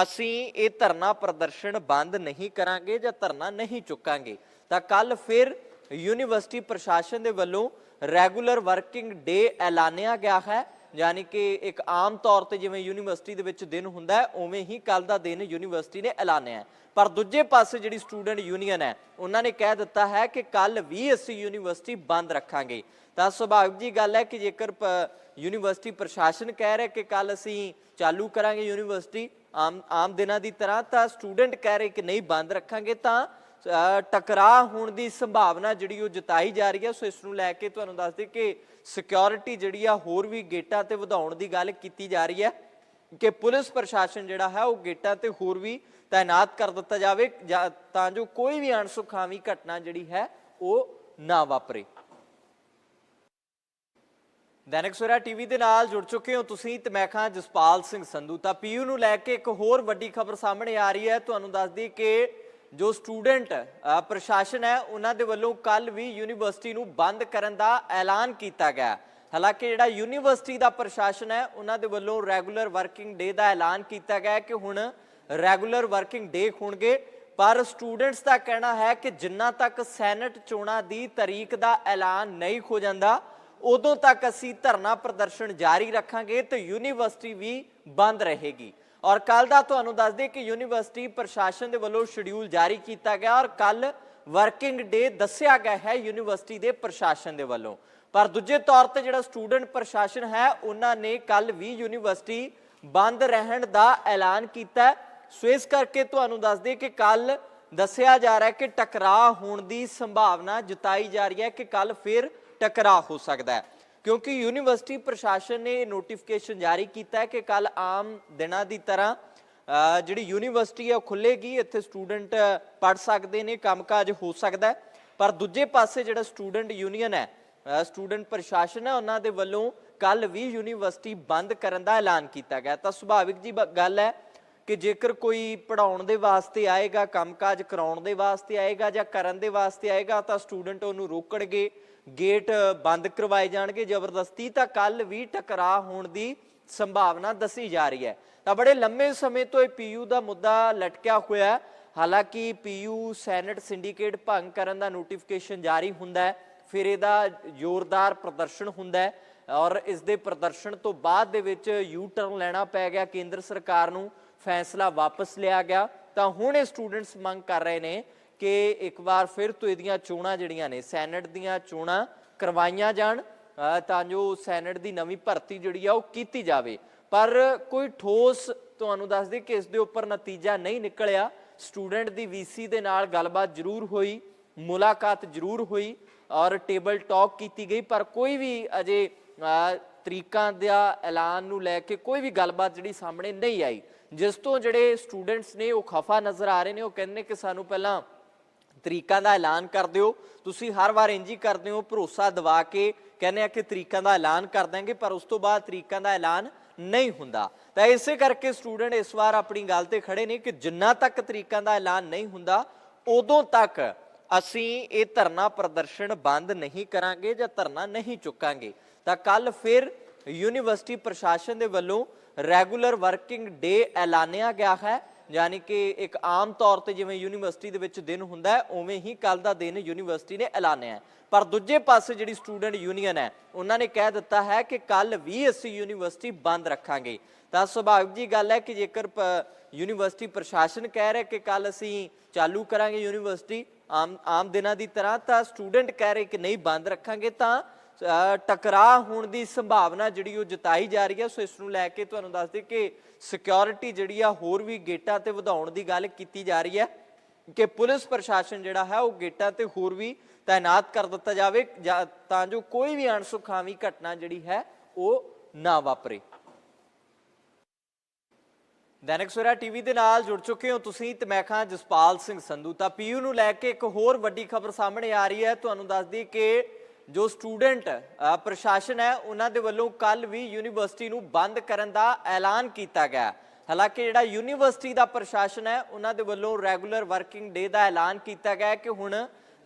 ਅਸੀਂ ਇਹ ਧਰਨਾ ਪ੍ਰਦਰਸ਼ਨ ਬੰਦ ਨਹੀਂ ਕਰਾਂਗੇ ਜਾਂ ਧਰਨਾ ਨਹੀਂ ਚੁੱਕਾਂਗੇ। ਤਾਂ ਕੱਲ ਫਿਰ ਯੂਨੀਵਰਸਿਟੀ ਪ੍ਰਸ਼ਾਸਨ ਦੇ ਵੱਲੋਂ ਰੈਗੂਲਰ ਵਰਕਿੰਗ ਡੇ ਐਲਾਨਿਆ ਗਿਆ ਹੈ। ਯਾਨੀ ਕਿ ਇੱਕ ਆਮ ਤੌਰ ਤੇ ਜਿਵੇਂ ਯੂਨੀਵਰਸਿਟੀ ਦੇ ਵਿੱਚ ਦਿਨ ਹੁੰਦਾ ਉਵੇਂ ਹੀ ਕੱਲ ਦਾ ਦਿਨ ਯੂਨੀਵਰਸਿਟੀ ਨੇ ਐਲਾਨਿਆ ਪਰ ਦੂਜੇ ਪਾਸੇ ਜਿਹੜੀ ਸਟੂਡੈਂਟ ਯੂਨੀਅਨ ਹੈ, ਉਹਨਾਂ ਨੇ ਕਹਿ ਦਿੱਤਾ ਹੈ ਕਿ ਕੱਲ ਵੀ ਅਸੀਂ ਯੂਨੀਵਰਸਿਟੀ ਬੰਦ ਰੱਖਾਂਗੇ। ਤਾਂ ਸੁਭਾਵਿਕ ਜੀ ਗੱਲ ਹੈ ਕਿ ਜੇਕਰ ਪ- ਯੂਨੀਵਰਸਿਟੀ ਪ੍ਰਸ਼ਾਸਨ ਕਹਿ ਰਿਹਾ ਕਿ ਕੱਲ ਅਸੀਂ ਚਾਲੂ ਕਰਾਂਗੇ ਯੂਨੀਵਰਸਿਟੀ ਆਮ ਆਮ ਦਿਨਾਂ ਦੀ ਤਰ੍ਹਾਂ, ਤਾਂ ਸਟੂਡੈਂਟ ਕਹਿ ਰਹੇ ਕਿ ਨਹੀਂ, ਬੰਦ ਰੱਖਾਂਗੇ ਤਾਂ ਟਕਰਾਅ ਹੋਣ ਦੀ ਸੰਭਾਵਨਾ ਜਿਹੜੀ ਉਹ ਜਤਾਈ ਜਾ ਰਹੀ ਹੈ। ਸੋ ਇਸ ਨੂੰ ਲੈ ਕੇ ਤੁਹਾਨੂੰ ਦੱਸ ਦੇ ਕਿ ਸਿਕਿਉਰਿਟੀ ਜਿਹੜੀ ਆ, ਹੋਰ ਵੀ ਗੇਟਾਂ ਤੇ ਵਧਾਉਣ ਦੀ ਗੱਲ ਕੀਤੀ ਜਾ ਰਹੀ ਹੈ ਕਿ ਪੁਲਿਸ ਪ੍ਰਸ਼ਾਸਨ ਜਿਹੜਾ ਹੈ, ਉਹ ਗੇਟਾਂ ਤੇ ਹੋਰ ਵੀ ਤਾਇਨਾਤ ਕਰ ਦਿੱਤਾ ਜਾਵੇ ਤਾਂ ਜੋ ਕੋਈ ਵੀ ਅਣਸੁਖਾਵੀ ਘਟਨਾ ਜਿਹੜੀ ਹੈ, ਉਹ ਨਾ ਵਾਪਰੇ। ਦੈਨਿਕ ਸਵੇਰਾ ਟੀਵੀ ਦੇ ਨਾਲ ਜੁੜ ਚੁੱਕੇ ਹੋ ਤੁਸੀਂ ਤੇ ਮੈਂ ਖਾਂ ਜਸਪਾਲ ਸਿੰਘ ਸੰਧੂ। ਤਾਂ ਪੀਯੂ ਨੂੰ ਲੈ ਕੇ ਇੱਕ ਹੋਰ ਵੱਡੀ ਖਬਰ ਸਾਹਮਣੇ ਆ ਰਹੀ ਹੈ। ਤੁਹਾਨੂੰ ਦੱਸ ਦਈਏ ਕਿ ਜੋ ਸਟੂਡੈਂਟ ਪ੍ਰਸ਼ਾਸਨ ਹੈ, ਉਹਨਾਂ ਦੇ ਵੱਲੋਂ ਕੱਲ ਵੀ ਯੂਨੀਵਰਸਿਟੀ ਨੂੰ ਬੰਦ ਕਰਨ ਦਾ ਐਲਾਨ ਕੀਤਾ ਗਿਆ। ਹਾਲਾਂਕਿ ਜਿਹੜਾ ਯੂਨੀਵਰਸਿਟੀ ਦਾ ਪ੍ਰਸ਼ਾਸਨ ਹੈ, ਉਹਨਾਂ ਦੇ ਵੱਲੋਂ ਰੈਗੂਲਰ ਵਰਕਿੰਗ ਡੇ ਦਾ ਐਲਾਨ ਕੀਤਾ ਗਿਆ ਕਿ ਹੁਣ ਰੈਗੂਲਰ ਵਰਕਿੰਗ ਡੇ ਹੋਣਗੇ ਪਰ ਸਟੂਡੈਂਟਸ ਦਾ ਕਹਿਣਾ ਹੈ ਕਿ ਜਿੰਨਾ ਤੱਕ ਸੈਨੇਟ ਚੋਣਾਂ ਦੀ ਤਾਰੀਖ ਦਾ ਐਲਾਨ ਨਹੀਂ ਹੋ ਜਾਂਦਾ, ਉਦੋਂ ਤੱਕ ਅਸੀਂ ਧਰਨਾ ਪ੍ਰਦਰਸ਼ਨ ਜਾਰੀ ਰੱਖਾਂਗੇ ਤੇ ਯੂਨੀਵਰਸਿਟੀ ਵੀ ਬੰਦ ਰਹੇਗੀ। ਔਰ ਕੱਲ ਦਾ ਤੁਹਾਨੂੰ ਦੱਸ ਦੇ ਕਿ ਯੂਨੀਵਰਸਿਟੀ ਪ੍ਰਸ਼ਾਸਨ ਦੇ ਵੱਲੋਂ ਸ਼ਡਿਊਲ ਜਾਰੀ ਕੀਤਾ ਗਿਆ ਔਰ ਕੱਲ ਵਰਕਿੰਗ ਡੇ ਦੱਸਿਆ ਗਿਆ ਹੈ ਯੂਨੀਵਰਸਿਟੀ ਦੇ ਪ੍ਰਸ਼ਾਸਨ ਦੇ ਵੱਲੋਂ। ਪਰ ਦੂਜੇ ਤੌਰ ਤੇ ਜਿਹੜਾ ਸਟੂਡੈਂਟ ਪ੍ਰਸ਼ਾਸਨ ਹੈ, ਉਹਨਾਂ ਨੇ ਕੱਲ ਵੀ ਯੂਨੀਵਰਸਿਟੀ ਬੰਦ ਰਹਿਣ ਦਾ ਐਲਾਨ ਕੀਤਾ ਸੋ ਇਸ ਕਰਕੇ ਤੁਹਾਨੂੰ ਦੱਸ ਦਈਏ ਕਿ ਕੱਲ ਦੱਸਿਆ ਜਾ ਰਿਹਾ ਕਿ ਟਕਰਾਅ ਹੋਣ ਦੀ ਸੰਭਾਵਨਾ ਜਤਾਈ ਜਾ ਰਹੀ ਹੈ ਕਿ ਕੱਲ ਫਿਰ ਟਕਰਾਅ ਹੋ ਸਕਦਾ ਹੈ। ਕਿਉਂਕਿ ਯੂਨੀਵਰਸਿਟੀ ਪ੍ਰਸ਼ਾਸਨ ਨੇ ਨੋਟੀਫਿਕੇਸ਼ਨ ਜਾਰੀ ਕੀਤਾ ਹੈ ਕਿ ਕੱਲ ਆਮ ਦਿਨਾਂ ਦੀ ਤਰ੍ਹਾਂ ਜਿਹੜੀ ਯੂਨੀਵਰਸਿਟੀ ਹੈ ਉਹ ਖੁੱਲੇਗੀ ਇੱਥੇ ਸਟੂਡੈਂਟ ਪੜ ਸਕਦੇ ਨੇ, ਕੰਮਕਾਜ ਹੋ ਸਕਦਾ ਪਰ ਦੂਜੇ ਪਾਸੇ ਜਿਹੜਾ ਸਟੂਡੈਂਟ ਯੂਨੀਅਨ ਹੈ ਸਟੂਡੈਂਟ ਪ੍ਰਸ਼ਾਸਨ ਹੈ, ਉਹਨਾਂ ਦੇ ਵੱਲੋਂ ਕੱਲ ਵੀ ਯੂਨੀਵਰਸਿਟੀ ਬੰਦ ਕਰਨ ਦਾ ਐਲਾਨ ਕੀਤਾ ਗਿਆ। ਤਾਂ ਸੁਭਾਵਿਕ ਜੀ ਬ- ਗੱਲ ਹੈ ਕਿ ਜੇਕਰ ਕੋਈ ਪੜਾਉਣ ਦੇ ਵਾਸਤੇ ਆਏਗਾ, ਕੰਮਕਾਜ ਕਰਾਉਣ ਦੇ ਵਾਸਤੇ ਆਏਗਾ ਜਾਂ ਕਰਨ ਦੇ ਵਾਸਤੇ ਆਏਗਾ, ਤਾਂ ਸਟੂਡੈਂਟ ਉਹਨੂੰ ਰੋਕਣਗੇ। ਗੇਟ ਬੰਦ ਕਰਵਾਏ ਜਾਣਗੇ, ਜ਼ਬਰਦਸਤੀ ਤਾਂ ਕੱਲ ਵੀ ਟਕਰਾਅ ਹੋਣ ਦੀ ਸੰਭਾਵਨਾ ਦੱਸੀ ਜਾ ਰਹੀ ਹੈ। ਤਾਂ ਬੜੇ ਲੰਮੇ ਸਮੇਂ ਤੋਂ ਇਹ ਪੀਯੂ ਦਾ ਮੁੱਦਾ ਲਟਕਿਆ ਹੋਇਆ ਹੈ। ਹਾਲਾਂਕਿ ਪੀਯੂ ਸੈਨੇਟ ਸਿੰਡੀਕੇਟ ਭੰਗ ਕਰਨ ਦਾ ਨੋਟੀਫਿਕੇਸ਼ਨ ਜਾਰੀ ਹੁੰਦਾ ਹੈ, ਫਿਰ ਇਹਦਾ ਜ਼ੋਰਦਾਰ ਪ੍ਰਦਰਸ਼ਨ ਹੁੰਦਾ ਹੈ ਔਰ ਇਸ ਦੇ ਪ੍ਰਦਰਸ਼ਨ ਤੋਂ ਬਾਅਦ ਦੇ ਵਿੱਚ ਯੂ ਟਰਨ ਲੈਣਾ ਪੈ ਗਿਆ, ਕੇਂਦਰ ਸਰਕਾਰ ਨੂੰ ਫੈਸਲਾ ਵਾਪਸ ਲਿਆ ਗਿਆ। ਤਾਂ ਹੁਣ ਇਹ ਸਟੂਡੈਂਟਸ ਮੰਗ ਕਰ ਰਹੇ ਨੇ ਕਿ ਇੱਕ ਵਾਰ ਫਿਰ ਤੋਂ ਇਹਦੀਆਂ ਚੋਣਾਂ ਜਿਹੜੀਆਂ ਨੇ ਸੈਨੇਟ ਦੀਆਂ ਚੋਣਾਂ ਕਰਵਾਈਆਂ ਜਾਣ ਤਾਂ ਜੋ ਸੈਨੇਟ ਦੀ ਨਵੀਂ ਭਰਤੀ ਜਿਹੜੀ ਆ ਉਹ ਕੀਤੀ ਜਾਵੇ। ਪਰ ਕੋਈ ਠੋਸ ਤੁਹਾਨੂੰ ਦੱਸ ਦੇ ਕਿ ਇਸ ਦੇ ਉੱਪਰ ਨਤੀਜਾ ਨਹੀਂ ਨਿਕਲਿਆ। ਸਟੂਡੈਂਟ ਦੀ ਵੀਸੀ ਦੇ ਨਾਲ ਗੱਲਬਾਤ ਜ਼ਰੂਰ ਹੋਈ ਮੁਲਾਕਾਤ ਜ਼ਰੂਰ ਹੋਈ ਔਰ ਟੇਬਲ ਟਾਕ ਕੀਤੀ ਗਈ ਪਰ ਕੋਈ ਵੀ ਅਜੇ ਅ, ਤਰੀਕਾਂ ਦਾ ਐਲਾਨ ਨੂੰ ਲੈ ਕੇ ਕੋਈ ਵੀ ਗੱਲਬਾਤ ਜਿਹੜੀ ਸਾਹਮਣੇ ਨਹੀਂ ਆਈ। ਜਿਸ ਤੋਂ ਜਿਹੜੇ ਸਟੂਡੈਂਟਸ ਨੇ ਉਹ ਖਫਾ ਨਜ਼ਰ ਆ ਰਹੇ ਨੇ ਉਹ ਕਹਿੰਦੇ ਨੇ ਕਿ ਸਾਨੂੰ ਪਹਿਲਾਂ ਤਰੀਕਾਂ ਦਾ ਐਲਾਨ ਕਰ ਦਿਓ ਤੁਸੀਂ ਹਰ ਵਾਰ ਇੰਜ ਹੀ ਕਰਦੇ ਹੋ, ਭਰੋਸਾ ਦਿਵਾ ਕੇ ਕਹਿੰਦੇ ਆ ਕਿ ਤਰੀਕਾਂ ਦਾ ਐਲਾਨ ਕਰ ਦਾਂਗੇ ਪਰ ਉਸ ਤੋਂ ਬਾਅਦ ਤਰੀਕਾਂ ਦਾ ਐਲਾਨ ਨਹੀਂ ਹੁੰਦਾ। ਤਾਂ ਇਸੇ ਕਰਕੇ ਸਟੂਡੈਂਟ ਇਸ ਵਾਰ ਆਪਣੀ ਗੱਲ ਤੇ ਖੜੇ ਨੇ ਕਿ ਜਿੰਨਾ ਤੱਕ ਤਰੀਕਾਂ ਦਾ ਐਲਾਨ ਨਹੀਂ ਹੁੰਦਾ, ਉਦੋਂ ਤੱਕ ਅਸੀਂ ਇਹ ਧਰਨਾ ਪ੍ਰਦਰਸ਼ਨ ਬੰਦ ਨਹੀਂ ਕਰਾਂਗੇ ਜਾਂ ਧਰਨਾ ਨਹੀਂ ਚੁੱਕਾਂਗੇ। ਤਾਂ ਕੱਲ ਫਿਰ ਯੂਨੀਵਰਸਿਟੀ ਪ੍ਰਸ਼ਾਸਨ ਦੇ ਵੱਲੋਂ ਰੈਗੂਲਰ ਵਰਕਿੰਗ ਡੇ ਐਲਾਨਿਆ ਗਿਆ ਹੈ। ਯਾਨੀ ਕਿ ਇੱਕ ਆਮ ਤੌਰ ਤੇ ਜਿਵੇਂ ਯੂਨੀਵਰਸਿਟੀ ਦੇ ਵਿੱਚ ਦਿਨ ਹੁੰਦਾ ਹੈ, ਉਵੇਂ ਹੀ ਕੱਲ ਦਾ ਦਿਨ ਯੂਨੀਵਰਸਿਟੀ ਨੇ ਐਲਾਨਿਆ ਹੈ। ਪਰ ਦੂਜੇ ਪਾਸੇ ਜਿਹੜੀ ਸਟੂਡੈਂਟ ਯੂਨੀਅਨ ਹੈ, ਉਹਨਾਂ ਨੇ ਕਹਿ ਦਿੱਤਾ ਹੈ ਕਿ ਕੱਲ ਵੀ ਅਸੀਂ ਯੂਨੀਵਰਸਿਟੀ ਬੰਦ ਰੱਖਾਂਗੇ। ਤਾਂ ਸੁਭਾਵਿਕ ਜੀ ਗੱਲ ਹੈ ਕਿ ਜੇਕਰ ਪ- ਯੂਨੀਵਰਸਿਟੀ ਪ੍ਰਸ਼ਾਸਨ ਕਹਿ ਰਿਹਾ ਕਿ ਕੱਲ ਅਸੀਂ ਚਾਲੂ ਕਰਾਂਗੇ ਯੂਨੀਵਰਸਿਟੀ ਆਮ ਆਮ ਦਿਨਾਂ ਦੀ ਤਰ੍ਹਾਂ, ਤਾਂ ਸਟੂਡੈਂਟ ਕਹਿ ਰਹੇ ਕਿ ਨਹੀਂ ਬੰਦ ਰੱਖਾਂਗੇ, ਤਾਂ ਟਕਰਾਅ ਹੋਣ ਦੀ ਸੰਭਾਵਨਾ ਜਿਹੜੀ ਉਹ ਜਤਾਈ ਜਾ ਰਹੀ ਹੈ, ਸੋ ਇਸ ਨੂੰ ਲੈ ਕੇ ਤੁਹਾਨੂੰ ਦੱਸ ਦੇ ਕਿ ਸਿਕਿਉਰਿਟੀ ਜਿਹੜੀ ਆ ਹੋਰ ਵੀ ਗੇਟਾਂ ਤੇ ਵਧਾਉਣ ਦੀ ਗੱਲ ਕੀਤੀ ਜਾ ਰਹੀ ਹੈ ਕਿ ਪੁਲਿਸ ਪ੍ਰਸ਼ਾਸਨ ਜਿਹੜਾ ਹੈ ਉਹ ਗੇਟਾਂ ਤੇ ਹੋਰ ਵੀ ਤਾਇਨਾਤ ਕਰ ਦਿੱਤਾ ਜਾਵੇ, ਜਾਂ- ਤਾਂ ਜੋ ਕੋਈ ਵੀ ਅਣਸੁਖਾਵੀ ਘਟਨਾ ਜਿਹੜੀ ਹੈ ਉਹ ਨਾ ਵਾਪਰੇ। ਦੈਨਿਕ ਸਵੇਰਾ ਟੀਵੀ ਦੇ ਨਾਲ ਜੁੜ ਚੁੱਕੇ ਹੋ ਤੁਸੀਂ ਤੇ ਮੈਂ ਖਾਂ ਜਸਪਾਲ ਸਿੰਘ ਸੰਧੂ। ਤਾਂ ਪੀਯੂ ਨੂੰ ਲੈ ਕੇ ਇੱਕ ਹੋਰ ਵੱਡੀ ਖਬਰ ਸਾਹਮਣੇ ਆ ਰਹੀ ਹੈ। ਤੁਹਾਨੂੰ ਦੱਸ ਦਈਏ ਕਿ ਜੋ ਸਟੂਡੈਂਟ ਪ੍ਰਸ਼ਾਸਨ ਹੈ, ਉਹਨਾਂ ਦੇ ਵੱਲੋਂ ਕੱਲ ਵੀ ਯੂਨੀਵਰਸਿਟੀ ਨੂੰ ਬੰਦ ਕਰਨ ਦਾ ਐਲਾਨ ਕੀਤਾ ਗਿਆ ਹਾਲਾਂਕਿ ਜਿਹੜਾ ਯੂਨੀਵਰਸਿਟੀ ਦਾ ਪ੍ਰਸ਼ਾਸਨ ਹੈ, ਉਹਨਾਂ ਦੇ ਵੱਲੋਂ ਰੈਗੂਲਰ ਵਰਕਿੰਗ ਡੇ ਦਾ ਐਲਾਨ ਕੀਤਾ ਗਿਆ ਕਿ ਹੁਣ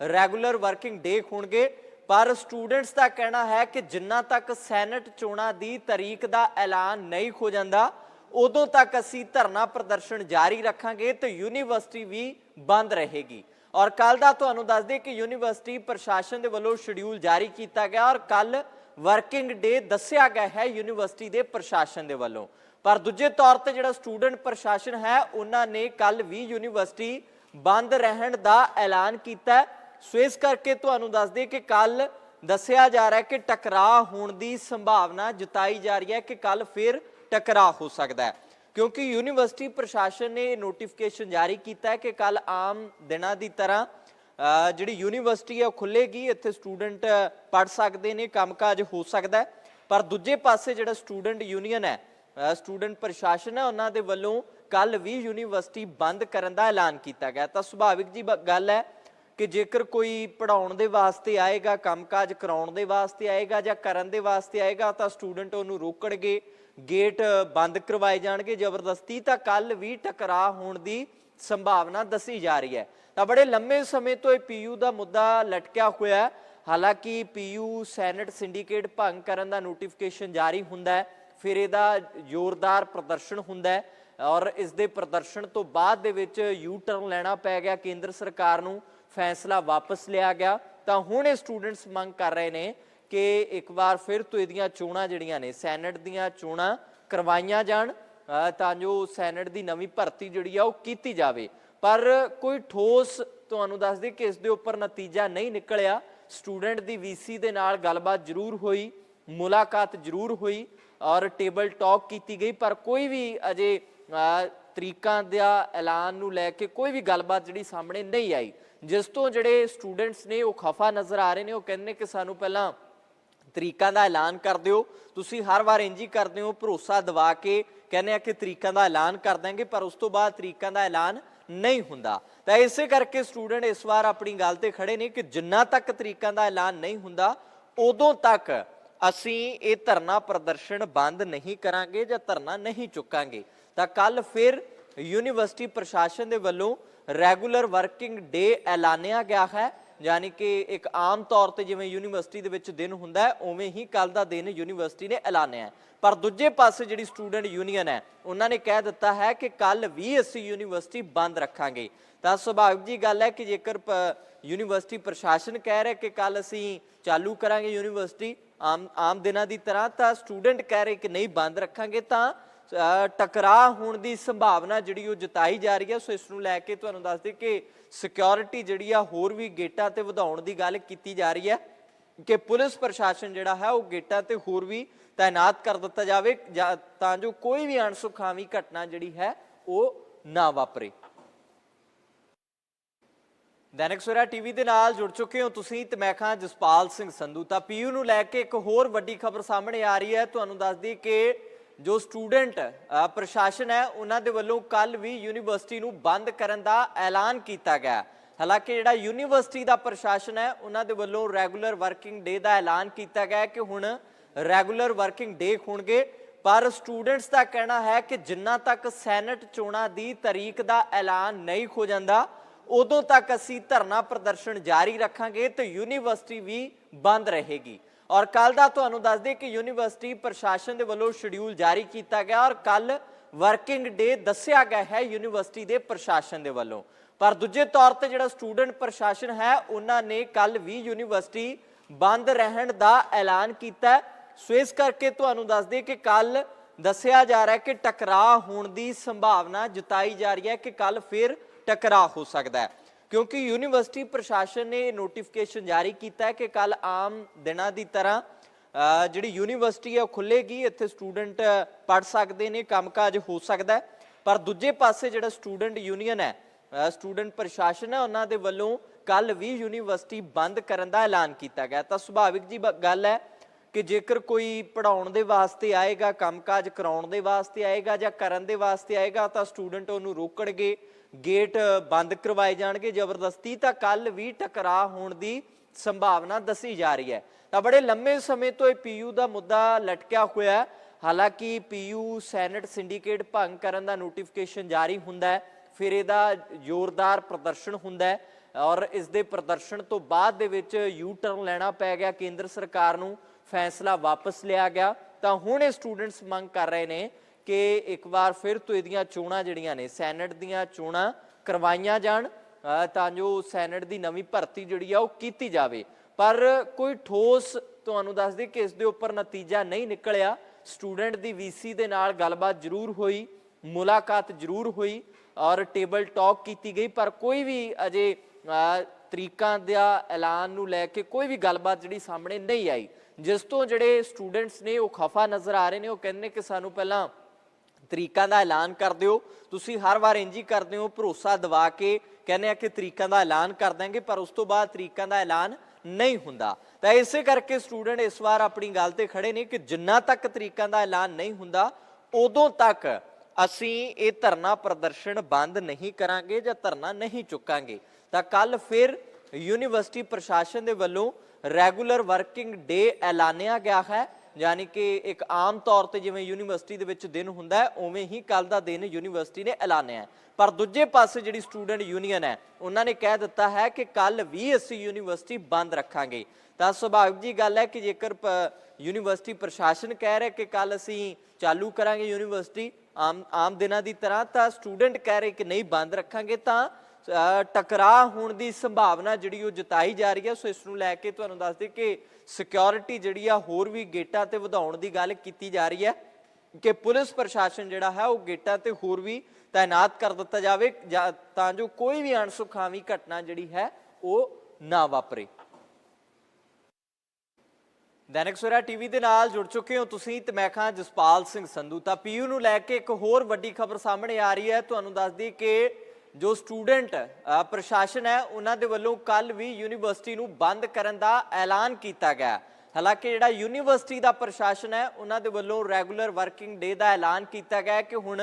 ਰੈਗੂਲਰ ਵਰਕਿੰਗ ਡੇ ਹੋਣਗੇ ਪਰ ਸਟੂਡੈਂਟਸ ਦਾ ਕਹਿਣਾ ਹੈ ਕਿ ਜਿੰਨਾ ਤੱਕ ਸੈਨੇਟ ਚੋਣਾਂ ਦੀ ਤਾਰੀਖ ਦਾ ਐਲਾਨ ਨਹੀਂ ਹੋ ਜਾਂਦਾ, ਉਦੋਂ ਤੱਕ ਅਸੀਂ ਧਰਨਾ ਪ੍ਰਦਰਸ਼ਨ ਜਾਰੀ ਰੱਖਾਂਗੇ ਤੇ ਯੂਨੀਵਰਸਿਟੀ ਵੀ ਬੰਦ ਰਹੇਗੀ। ਔਰ ਕੱਲ ਦਾ ਤੁਹਾਨੂੰ ਦੱਸ ਦਈਏ ਕਿ ਯੂਨੀਵਰਸਿਟੀ ਪ੍ਰਸ਼ਾਸਨ ਦੇ ਵੱਲੋਂ ਸ਼ਡਿਊਲ ਜਾਰੀ ਕੀਤਾ ਗਿਆ ਔਰ ਕੱਲ ਵਰਕਿੰਗ ਡੇ ਦੱਸਿਆ ਗਿਆ ਹੈ ਯੂਨੀਵਰਸਿਟੀ ਦੇ ਪ੍ਰਸ਼ਾਸਨ ਦੇ ਵੱਲੋਂ। ਪਰ ਦੂਜੇ ਤੌਰ ਤੇ ਜਿਹੜਾ ਸਟੂਡੈਂਟ ਪ੍ਰਸ਼ਾਸਨ ਹੈ, ਉਹਨਾਂ ਨੇ ਕੱਲ ਵੀ ਯੂਨੀਵਰਸਿਟੀ ਬੰਦ ਰਹਿਣ ਦਾ ਐਲਾਨ ਕੀਤਾ ਸੋ ਇਸ ਕਰਕੇ ਤੁਹਾਨੂੰ ਦੱਸ ਦਈਏ ਕਿ ਕੱਲ ਦੱਸਿਆ ਜਾ ਰਿਹਾ ਹੈ ਕਿ ਟਕਰਾਅ ਹੋਣ ਦੀ ਸੰਭਾਵਨਾ ਜਤਾਈ ਜਾ ਰਹੀ ਹੈ ਕਿ ਕੱਲ ਫਿਰ ਟਕਰਾਅ ਹੋ ਸਕਦਾ ਹੈ। ਕਿਉਂਕਿ ਯੂਨੀਵਰਸਿਟੀ ਪ੍ਰਸ਼ਾਸਨ ਨੇ ਇਹ ਨੋਟੀਫਿਕੇਸ਼ਨ ਜਾਰੀ ਕੀਤਾ ਹੈ ਕਿ ਕੱਲ ਆਮ ਦਿਨਾਂ ਦੀ ਤਰ੍ਹਾਂ ਜਿਹੜੀ ਯੂਨੀਵਰਸਿਟੀ ਹੈ ਉਹ ਖੁੱਲੇਗੀ ਇੱਥੇ ਸਟੂਡੈਂਟ ਪੜ ਸਕਦੇ ਨੇ, ਕੰਮਕਾਜ ਹੋ ਸਕਦਾ ਹੈ। ਪਰ ਦੂਜੇ ਪਾਸੇ ਜਿਹੜਾ ਸਟੂਡੈਂਟ ਯੂਨੀਅਨ ਹੈ ਸਟੂਡੈਂਟ ਪ੍ਰਸ਼ਾਸਨ ਹੈ, ਉਹਨਾਂ ਦੇ ਵੱਲੋਂ ਕੱਲ ਵੀ ਯੂਨੀਵਰਸਿਟੀ ਬੰਦ ਕਰਨ ਦਾ ਐਲਾਨ ਕੀਤਾ ਗਿਆ। ਤਾਂ ਸੁਭਾਵਿਕ ਜੀ ਬ- ਗੱਲ ਹੈ ਕਿ ਜੇਕਰ ਕੋਈ ਪੜਾਉਣ ਦੇ ਵਾਸਤੇ ਆਏਗਾ, ਕੰਮਕਾਜ ਕਰਾਉਣ ਦੇ ਵਾਸਤੇ ਆਏਗਾ ਜਾਂ ਕਰਨ ਦੇ ਵਾਸਤੇ ਆਏਗਾ, ਤਾਂ ਸਟੂਡੈਂਟ ਉਹਨੂੰ ਰੋਕਣਗੇ। ਗੇਟ ਬੰਦ ਕਰਵਾਏ ਜਾਣਗੇ, ਜ਼ਬਰਦਸਤੀ ਤਾਂ ਕੱਲ ਵੀ ਟਕਰਾਅ ਹੋਣ ਦੀ ਸੰਭਾਵਨਾ ਦੱਸੀ ਜਾ ਰਹੀ ਹੈ। ਤਾਂ ਬੜੇ ਲੰਮੇ ਸਮੇਂ ਤੋਂ ਇਹ ਪੀਯੂ ਦਾ ਮੁੱਦਾ ਲਟਕਿਆ ਹੋਇਆ ਹੈ। ਹਾਲਾਂਕਿ ਪੀਯੂ ਸੈਨੇਟ ਸਿੰਡੀਕੇਟ ਭੰਗ ਕਰਨ ਦਾ ਨੋਟੀਫਿਕੇਸ਼ਨ ਜਾਰੀ ਹੁੰਦਾ ਹੈ, ਫਿਰ ਇਹਦਾ ਜ਼ੋਰਦਾਰ ਪ੍ਰਦਰਸ਼ਨ ਹੁੰਦਾ ਹੈ ਔਰ ਇਸ ਦੇ ਪ੍ਰਦਰਸ਼ਨ ਤੋਂ ਬਾਅਦ ਦੇ ਵਿੱਚ ਯੂ ਟਰਨ ਲੈਣਾ ਪੈ ਗਿਆ, ਕੇਂਦਰ ਸਰਕਾਰ ਨੂੰ ਫੈਸਲਾ ਵਾਪਸ ਲਿਆ ਗਿਆ। ਤਾਂ ਹੁਣ ਇਹ ਸਟੂਡੈਂਟਸ ਮੰਗ ਕਰ ਰਹੇ ਨੇ ਕਿ ਇੱਕ ਵਾਰ ਫਿਰ ਤੋਂ ਇਹਦੀਆਂ ਚੋਣਾਂ ਜਿਹੜੀਆਂ ਨੇ, ਸੈਨੇਟ ਦੀਆਂ ਚੋਣਾਂ ਕਰਵਾਈਆਂ ਜਾਣ ਤਾਂ ਜੋ ਸੈਨੇਟ ਦੀ ਨਵੀਂ ਭਰਤੀ ਜਿਹੜੀ ਆ ਉਹ ਕੀਤੀ ਜਾਵੇ। ਪਰ ਕੋਈ ਠੋਸ ਤੁਹਾਨੂੰ ਦੱਸ ਦੇ ਕਿ ਇਸ ਦੇ ਉੱਪਰ ਨਤੀਜਾ ਨਹੀਂ ਨਿਕਲਿਆ। ਸਟੂਡੈਂਟ ਦੀ ਵੀਸੀ ਦੇ ਨਾਲ ਗੱਲਬਾਤ ਜ਼ਰੂਰ ਹੋਈ, ਮੁਲਾਕਾਤ ਜ਼ਰੂਰ ਹੋਈ ਔਰ ਟੇਬਲ ਟਾਕ ਕੀਤੀ ਗਈ, ਪਰ ਕੋਈ ਵੀ ਅਜੇ ਤਰੀਕਾਂ ਦਾ ਐਲਾਨ ਨੂੰ ਲੈ ਕੇ ਕੋਈ ਵੀ ਗੱਲਬਾਤ ਜਿਹੜੀ ਸਾਹਮਣੇ ਨਹੀਂ ਆਈ। ਜਿਸ ਤੋਂ ਜਿਹੜੇ ਸਟੂਡੈਂਟਸ ਨੇ ਉਹ ਖਫਾ ਨਜ਼ਰ ਆ ਰਹੇ ਨੇ, ਉਹ ਕਹਿੰਦੇ ਨੇ ਕਿ ਸਾਨੂੰ ਪਹਿਲਾਂ ਤਰੀਕਾਂ ਦਾ ਐਲਾਨ ਕਰ ਦਿਓ। ਤੁਸੀਂ ਹਰ ਵਾਰ ਇੰਜ ਹੀ ਕਰਦੇ ਹੋ, ਭਰੋਸਾ ਦਿਵਾ ਕੇ ਕਹਿੰਦੇ ਆ ਕਿ ਤਰੀਕਾਂ ਦਾ ਐਲਾਨ ਕਰ ਦਾਂਗੇ ਪਰ ਉਸ ਤੋਂ ਬਾਅਦ ਤਰੀਕਾਂ ਦਾ ਐਲਾਨ ਨਹੀਂ ਹੁੰਦਾ। ਤਾਂ ਇਸੇ ਕਰਕੇ ਸਟੂਡੈਂਟ ਇਸ ਵਾਰ ਆਪਣੀ ਗੱਲ ਤੇ ਖੜੇ ਨੇ ਕਿ ਜਿੰਨਾ ਤੱਕ ਤਰੀਕਾਂ ਦਾ ਐਲਾਨ ਨਹੀਂ ਹੁੰਦਾ, ਉਦੋਂ ਤੱਕ ਅਸੀਂ ਇਹ ਧਰਨਾ ਪ੍ਰਦਰਸ਼ਨ ਬੰਦ ਨਹੀਂ ਕਰਾਂਗੇ ਜਾਂ ਧਰਨਾ ਨਹੀਂ ਚੁੱਕਾਂਗੇ। ਤਾਂ ਕੱਲ ਫਿਰ ਯੂਨੀਵਰਸਿਟੀ ਪ੍ਰਸ਼ਾਸਨ ਦੇ ਵੱਲੋਂ ਰੈਗੂਲਰ ਵਰਕਿੰਗ ਡੇ ਐਲਾਨਿਆ ਗਿਆ ਹੈ। ਯਾਨੀ ਕਿ ਇੱਕ ਆਮ ਤੌਰ ਤੇ ਜਿਵੇਂ ਯੂਨੀਵਰਸਿਟੀ ਦੇ ਵਿੱਚ ਦਿਨ ਹੁੰਦਾ ਉਵੇਂ ਹੀ ਕੱਲ ਦਾ ਦਿਨ ਯੂਨੀਵਰਸਿਟੀ ਨੇ ਐਲਾਨਿਆ ਪਰ ਦੂਜੇ ਪਾਸੇ ਜਿਹੜੀ ਸਟੂਡੈਂਟ ਯੂਨੀਅਨ ਹੈ, ਉਹਨਾਂ ਨੇ ਕਹਿ ਦਿੱਤਾ ਹੈ ਕਿ ਕੱਲ ਵੀ ਅਸੀਂ ਯੂਨੀਵਰਸਿਟੀ ਬੰਦ ਰੱਖਾਂਗੇ। ਤਾਂ ਸੁਭਾਵਿਕ ਜੀ ਗੱਲ ਹੈ ਕਿ ਜੇਕਰ ਯੂਨੀਵਰਸਿਟੀ ਪ੍ਰਸ਼ਾਸਨ ਕਹਿ ਰਿਹਾ ਕਿ ਕੱਲ ਅਸੀਂ ਚਾਲੂ ਕਰਾਂਗੇ ਯੂਨੀਵਰਸਿਟੀ ਆਮ ਆਮ ਦਿਨਾਂ ਦੀ ਤਰ੍ਹਾਂ, ਤਾਂ ਸਟੂਡੈਂਟ ਕਹਿ ਰਹੇ ਕਿ ਨਹੀਂ ਬੰਦ ਰੱਖਾਂਗੇ, ਤਾਂ ਟਕਰਾਅ ਹੋਣ ਦੀ ਸੰਭਾਵਨਾ ਜਿਹੜੀ ਉਹ ਜਤਾਈ ਜਾ ਰਹੀ ਹੈ, ਸੋ ਇਸ ਨੂੰ ਲੈ ਕੇ ਤੁਹਾਨੂੰ ਦੱਸ ਦੇ ਕਿ ਸਿਕਿਉਰਿਟੀ ਜਿਹੜੀ ਆ ਹੋਰ ਵੀ ਗੇਟਾਂ ਤੇ ਵਧਾਉਣ ਦੀ ਗੱਲ ਕੀਤੀ ਜਾ ਰਹੀ ਹੈ ਕਿ ਪੁਲਿਸ ਪ੍ਰਸ਼ਾਸਨ ਜਿਹੜਾ ਹੈ ਉਹ ਗੇਟਾਂ ਤੇ ਹੋਰ ਵੀ ਤਾਇਨਾਤ ਕਰ ਦਿੱਤਾ ਜਾਵੇ, ਜਾਂ- ਤਾਂ ਜੋ ਕੋਈ ਵੀ ਅਣਸੁਖਾਵੀ ਘਟਨਾ ਜਿਹੜੀ ਹੈ ਉਹ ਨਾ ਵਾਪਰੇ। ਦੈਨਿਕ ਸਵੇਰਾ ਟੀਵੀ ਦੇ ਨਾਲ ਜੁੜ ਚੁੱਕੇ ਹੋ ਤੁਸੀਂ ਤੇ ਮੈਂ ਖਾਂ ਜਸਪਾਲ ਸਿੰਘ ਸੰਧੂ। ਤਾਂ ਪੀਯੂ ਨੂੰ ਲੈ ਕੇ ਇੱਕ ਹੋਰ ਵੱਡੀ ਖਬਰ ਸਾਹਮਣੇ ਆ ਰਹੀ ਹੈ। ਤੁਹਾਨੂੰ ਦੱਸ ਦਈਏ ਕਿ ਜੋ ਸਟੂਡੈਂਟ ਪ੍ਰਸ਼ਾਸਨ ਹੈ, ਉਹਨਾਂ ਦੇ ਵੱਲੋਂ ਕੱਲ ਵੀ ਯੂਨੀਵਰਸਿਟੀ ਨੂੰ ਬੰਦ ਕਰਨ ਦਾ ਐਲਾਨ ਕੀਤਾ ਗਿਆ। ਹਾਲਾਂਕਿ ਜਿਹੜਾ ਯੂਨੀਵਰਸਿਟੀ ਦਾ ਪ੍ਰਸ਼ਾਸਨ ਹੈ, ਉਹਨਾਂ ਦੇ ਵੱਲੋਂ ਰੈਗੂਲਰ ਵਰਕਿੰਗ ਡੇ ਦਾ ਐਲਾਨ ਕੀਤਾ ਗਿਆ ਕਿ ਹੁਣ ਰੈਗੂਲਰ ਵਰਕਿੰਗ ਡੇ ਹੋਣਗੇ ਪਰ ਸਟੂਡੈਂਟਸ ਦਾ ਕਹਿਣਾ ਹੈ ਕਿ ਜਿੰਨਾ ਤੱਕ ਸੈਨੇਟ ਚੋਣਾਂ ਦੀ ਤਾਰੀਖ ਦਾ ਐਲਾਨ ਨਹੀਂ ਹੋ ਜਾਂਦਾ, ਉਦੋਂ ਤੱਕ ਅਸੀਂ ਧਰਨਾ ਪ੍ਰਦਰਸ਼ਨ ਜਾਰੀ ਰੱਖਾਂਗੇ ਤੇ ਯੂਨੀਵਰਸਿਟੀ ਵੀ ਬੰਦ ਰਹੇਗੀ। ਔਰ ਕੱਲ ਦਾ ਤੁਹਾਨੂੰ ਦੱਸ ਦਈਏ ਕਿ ਯੂਨੀਵਰਸਿਟੀ ਪ੍ਰਸ਼ਾਸਨ ਦੇ ਵੱਲੋਂ ਸ਼ਡਿਊਲ ਜਾਰੀ ਕੀਤਾ ਗਿਆ ਔਰ ਕੱਲ ਵਰਕਿੰਗ ਡੇ ਦੱਸਿਆ ਗਿਆ ਹੈ ਯੂਨੀਵਰਸਿਟੀ ਦੇ ਪ੍ਰਸ਼ਾਸਨ ਦੇ ਵੱਲੋਂ। ਪਰ ਦੂਜੇ ਤੌਰ ਤੇ ਜਿਹੜਾ ਸਟੂਡੈਂਟ ਪ੍ਰਸ਼ਾਸਨ ਹੈ, ਉਹਨਾਂ ਨੇ ਕੱਲ ਵੀ ਯੂਨੀਵਰਸਿਟੀ ਬੰਦ ਰਹਿਣ ਦਾ ਐਲਾਨ ਕੀਤਾ ਸੋ ਇਸ ਕਰਕੇ ਤੁਹਾਨੂੰ ਦੱਸ ਦਈਏ ਕਿ ਕੱਲ ਦੱਸਿਆ ਜਾ ਰਿਹਾ ਹੈ ਕਿ ਟਕਰਾਅ ਹੋਣ ਦੀ ਸੰਭਾਵਨਾ ਜਤਾਈ ਜਾ ਰਹੀ ਹੈ ਕਿ ਕੱਲ ਫਿਰ ਟਕਰਾਅ ਹੋ ਸਕਦਾ ਹੈ। ਕਿਉਂਕਿ ਯੂਨੀਵਰਸਿਟੀ ਪ੍ਰਸ਼ਾਸਨ ਨੇ ਨੋਟੀਫਿਕੇਸ਼ਨ ਜਾਰੀ ਕੀਤਾ ਹੈ ਕਿ ਕੱਲ ਆਮ ਦਿਨਾਂ ਦੀ ਤਰ੍ਹਾਂ ਜਿਹੜੀ ਯੂਨੀਵਰਸਿਟੀ ਹੈ ਉਹ ਖੁੱਲੇਗੀ ਇੱਥੇ ਸਟੂਡੈਂਟ ਪੜ ਸਕਦੇ ਨੇ, ਕੰਮਕਾਜ ਹੋ ਸਕਦਾ ਪਰ ਦੂਜੇ ਪਾਸੇ ਜਿਹੜਾ ਸਟੂਡੈਂਟ ਯੂਨੀਅਨ ਹੈ ਸਟੂਡੈਂਟ ਪ੍ਰਸ਼ਾਸਨ ਹੈ, ਉਹਨਾਂ ਦੇ ਵੱਲੋਂ ਕੱਲ ਵੀ ਯੂਨੀਵਰਸਿਟੀ ਬੰਦ ਕਰਨ ਦਾ ਐਲਾਨ ਕੀਤਾ ਗਿਆ। ਤਾਂ ਸੁਭਾਵਿਕ ਜੀ ਬ- ਗੱਲ ਹੈ ਕਿ ਜੇਕਰ ਕੋਈ ਪੜਾਉਣ ਦੇ ਵਾਸਤੇ ਆਏਗਾ, ਕੰਮਕਾਜ ਕਰਾਉਣ ਦੇ ਵਾਸਤੇ ਆਏਗਾ ਜਾਂ ਕਰਨ ਦੇ ਵਾਸਤੇ ਆਏਗਾ, ਤਾਂ ਸਟੂਡੈਂਟ ਉਹਨੂੰ ਰੋਕਣਗੇ। ਗੇਟ ਬੰਦ ਕਰਵਾਏ ਜਾਣਗੇ, ਜ਼ਬਰਦਸਤੀ ਤਾਂ ਕੱਲ ਵੀ ਟਕਰਾਅ ਹੋਣ ਦੀ ਸੰਭਾਵਨਾ ਦੱਸੀ ਜਾ ਰਹੀ ਹੈ। ਤਾਂ ਬੜੇ ਲੰਮੇ ਸਮੇਂ ਤੋਂ ਇਹ ਪੀਯੂ ਦਾ ਮੁੱਦਾ ਲਟਕਿਆ ਹੋਇਆ ਹੈ। ਹਾਲਾਂਕਿ ਪੀਯੂ ਸੈਨੇਟ ਸਿੰਡੀਕੇਟ ਭੰਗ ਕਰਨ ਦਾ ਨੋਟੀਫਿਕੇਸ਼ਨ ਜਾਰੀ ਹੁੰਦਾ ਹੈ, ਫਿਰ ਇਹਦਾ ਜ਼ੋਰਦਾਰ ਪ੍ਰਦਰਸ਼ਨ ਹੁੰਦਾ ਹੈ ਔਰ ਇਸ ਦੇ ਪ੍ਰਦਰਸ਼ਨ ਤੋਂ ਬਾਅਦ ਦੇ ਵਿੱਚ ਯੂ ਟਰਨ ਲੈਣਾ ਪੈ ਗਿਆ, ਕੇਂਦਰ ਸਰਕਾਰ ਨੂੰ ਫੈਸਲਾ ਵਾਪਸ ਲਿਆ ਗਿਆ। ਤਾਂ ਹੁਣ ਇਹ ਸਟੂਡੈਂਟਸ ਮੰਗ ਕਰ ਰਹੇ ਨੇ ਕਿ ਇੱਕ ਵਾਰ ਫਿਰ ਤੋਂ ਇਹਦੀਆਂ ਚੋਣਾਂ ਜਿਹੜੀਆਂ ਨੇ ਸੈਨੇਟ ਦੀਆਂ ਚੋਣਾਂ ਕਰਵਾਈਆਂ ਜਾਣ ਤਾਂ ਜੋ ਸੈਨੇਟ ਦੀ ਨਵੀਂ ਭਰਤੀ ਜਿਹੜੀ ਆ ਉਹ ਕੀਤੀ ਜਾਵੇ। ਪਰ ਕੋਈ ਠੋਸ ਤੁਹਾਨੂੰ ਦੱਸ ਦੇ ਕਿ ਇਸ ਦੇ ਉੱਪਰ ਨਤੀਜਾ ਨਹੀਂ ਨਿਕਲਿਆ। ਸਟੂਡੈਂਟ ਦੀ ਵੀਸੀ ਦੇ ਨਾਲ ਗੱਲਬਾਤ ਜ਼ਰੂਰ ਹੋਈ ਮੁਲਾਕਾਤ ਜ਼ਰੂਰ ਹੋਈ ਔਰ ਟੇਬਲ ਟਾਕ ਕੀਤੀ ਗਈ ਪਰ ਕੋਈ ਵੀ ਅਜੇ ਅ, ਤਰੀਕਾਂ ਦਾ ਐਲਾਨ ਨੂੰ ਲੈ ਕੇ ਕੋਈ ਵੀ ਗੱਲਬਾਤ ਜਿਹੜੀ ਸਾਹਮਣੇ ਨਹੀਂ ਆਈ। ਜਿਸ ਤੋਂ ਜਿਹੜੇ ਸਟੂਡੈਂਟਸ ਨੇ ਉਹ ਖਫਾ ਨਜ਼ਰ ਆ ਰਹੇ ਨੇ ਉਹ ਕਹਿੰਦੇ ਨੇ ਕਿ ਸਾਨੂੰ ਪਹਿਲਾਂ ਤਰੀਕਾਂ ਦਾ ਐਲਾਨ ਕਰ ਦਿਓ ਤੁਸੀਂ ਹਰ ਵਾਰ ਇੰਜ ਹੀ ਕਰਦੇ ਹੋ, ਭਰੋਸਾ ਦਿਵਾ ਕੇ ਕਹਿੰਦੇ ਆ ਕਿ ਤਰੀਕਾਂ ਦਾ ਐਲਾਨ ਕਰ ਦਾਂਗੇ ਪਰ ਉਸ ਤੋਂ ਬਾਅਦ ਤਰੀਕਾਂ ਦਾ ਐਲਾਨ ਨਹੀਂ ਹੁੰਦਾ। ਤਾਂ ਇਸੇ ਕਰਕੇ ਸਟੂਡੈਂਟ ਇਸ ਵਾਰ ਆਪਣੀ ਗੱਲ ਤੇ ਖੜੇ ਨੇ ਕਿ ਜਿੰਨਾ ਤੱਕ ਤਰੀਕਾਂ ਦਾ ਐਲਾਨ ਨਹੀਂ ਹੁੰਦਾ, ਉਦੋਂ ਤੱਕ ਅਸੀਂ ਇਹ ਧਰਨਾ ਪ੍ਰਦਰਸ਼ਨ ਬੰਦ ਨਹੀਂ ਕਰਾਂਗੇ ਜਾਂ ਧਰਨਾ ਨਹੀਂ ਚੁੱਕਾਂਗੇ। ਤਾਂ ਕੱਲ ਫਿਰ ਯੂਨੀਵਰਸਿਟੀ ਪ੍ਰਸ਼ਾਸਨ ਦੇ ਵੱਲੋਂ ਰੈਗੂਲਰ ਵਰਕਿੰਗ ਡੇ ਐਲਾਨਿਆ ਗਿਆ ਹੈ। ਯਾਨੀ ਕਿ ਇੱਕ ਆਮ ਤੌਰ ਤੇ ਜਿਵੇਂ ਯੂਨੀਵਰਸਿਟੀ ਦੇ ਵਿੱਚ ਦਿਨ ਹੁੰਦਾ ਹੈ, ਉਵੇਂ ਹੀ ਕੱਲ ਦਾ ਦਿਨ ਯੂਨੀਵਰਸਿਟੀ ਨੇ ਐਲਾਨਿਆ ਪਰ ਦੂਜੇ ਪਾਸੇ ਜਿਹੜੀ ਸਟੂਡੈਂਟ ਯੂਨੀਅਨ ਹੈ, ਉਹਨਾਂ ਨੇ ਕਹਿ ਦਿੱਤਾ ਹੈ ਕਿ ਕੱਲ ਵੀ ਅਸੀਂ ਯੂਨੀਵਰਸਿਟੀ ਬੰਦ ਰੱਖਾਂਗੇ। ਤਾਂ ਸੁਭਾਵਿਕ ਜੀ ਗੱਲ ਹੈ ਕਿ ਜੇਕਰ ਪ- ਯੂਨੀਵਰਸਿਟੀ ਪ੍ਰਸ਼ਾਸਨ ਕਹਿ ਰਿਹਾ ਕਿ ਕੱਲ ਅਸੀਂ ਚਾਲੂ ਕਰਾਂਗੇ ਯੂਨੀਵਰਸਿਟੀ ਆਮ ਆਮ ਦਿਨਾਂ ਦੀ ਤਰ੍ਹਾਂ, ਤਾਂ ਸਟੂਡੈਂਟ ਕਹਿ ਰਹੇ ਕਿ ਨਹੀਂ, ਬੰਦ ਰੱਖਾਂਗੇ, ਤਾਂ ਟਕਰਾਅ ਹੋਣ ਦੀ ਸੰਭਾਵਨਾ ਜਿਹੜੀ ਉਹ ਜਤਾਈ ਜਾ ਰਹੀ ਹੈ, ਸੋ ਇਸ ਨੂੰ ਲੈ ਕੇ ਤੁਹਾਨੂੰ ਦੱਸ ਦੇ ਕਿ ਸਿਕਿਉਰਿਟੀ ਜਿਹੜੀ ਆ, ਹੋਰ ਵੀ ਗੇਟਾਂ ਤੇ ਵਧਾਉਣ ਦੀ ਗੱਲ ਕੀਤੀ ਜਾ ਰਹੀ ਹੈ ਕਿ ਪੁਲਿਸ ਪ੍ਰਸ਼ਾਸਨ ਜਿਹੜਾ ਹੈ, ਉਹ ਗੇਟਾਂ ਤੇ ਹੋਰ ਵੀ ਤਾਇਨਾਤ ਕਰ ਦਿੱਤਾ ਜਾਵੇ ਤਾਂ ਜੋ ਕੋਈ ਵੀ ਅਣਸੁਖਾਵੀ ਘਟਨਾ ਜਿਹੜੀ ਹੈ, ਉਹ ਨਾ ਵਾਪਰੇ। ਦੈਨਿਕ ਸਵੇਰਾ ਟੀਵੀ ਦੇ ਨਾਲ ਜੁੜ ਚੁੱਕੇ ਹੋ ਤੁਸੀਂ, ਤੇ ਮੈਂ ਖਾਂ ਜਸਪਾਲ ਸਿੰਘ ਸੰਧੂ। ਤਾਂ ਪੀਯੂ ਨੂੰ ਲੈ ਕੇ ਇੱਕ ਹੋਰ ਵੱਡੀ ਖਬਰ ਸਾਹਮਣੇ ਆ ਰਹੀ ਹੈ। ਤੁਹਾਨੂੰ ਦੱਸ ਦਈਏ ਕਿ ਜੋ ਸਟੂਡੈਂਟ ਪ੍ਰਸ਼ਾਸਨ ਹੈ, ਉਹਨਾਂ ਦੇ ਵੱਲੋਂ ਕੱਲ ਵੀ ਯੂਨੀਵਰਸਿਟੀ ਨੂੰ ਬੰਦ ਕਰਨ ਦਾ ਐਲਾਨ ਕੀਤਾ ਗਿਆ ਹਾਲਾਂਕਿ ਜਿਹੜਾ ਯੂਨੀਵਰਸਿਟੀ ਦਾ ਪ੍ਰਸ਼ਾਸਨ ਹੈ, ਉਹਨਾਂ ਦੇ ਵੱਲੋਂ ਰੈਗੂਲਰ ਵਰਕਿੰਗ ਡੇ ਦਾ ਐਲਾਨ ਕੀਤਾ ਗਿਆ ਕਿ ਹੁਣ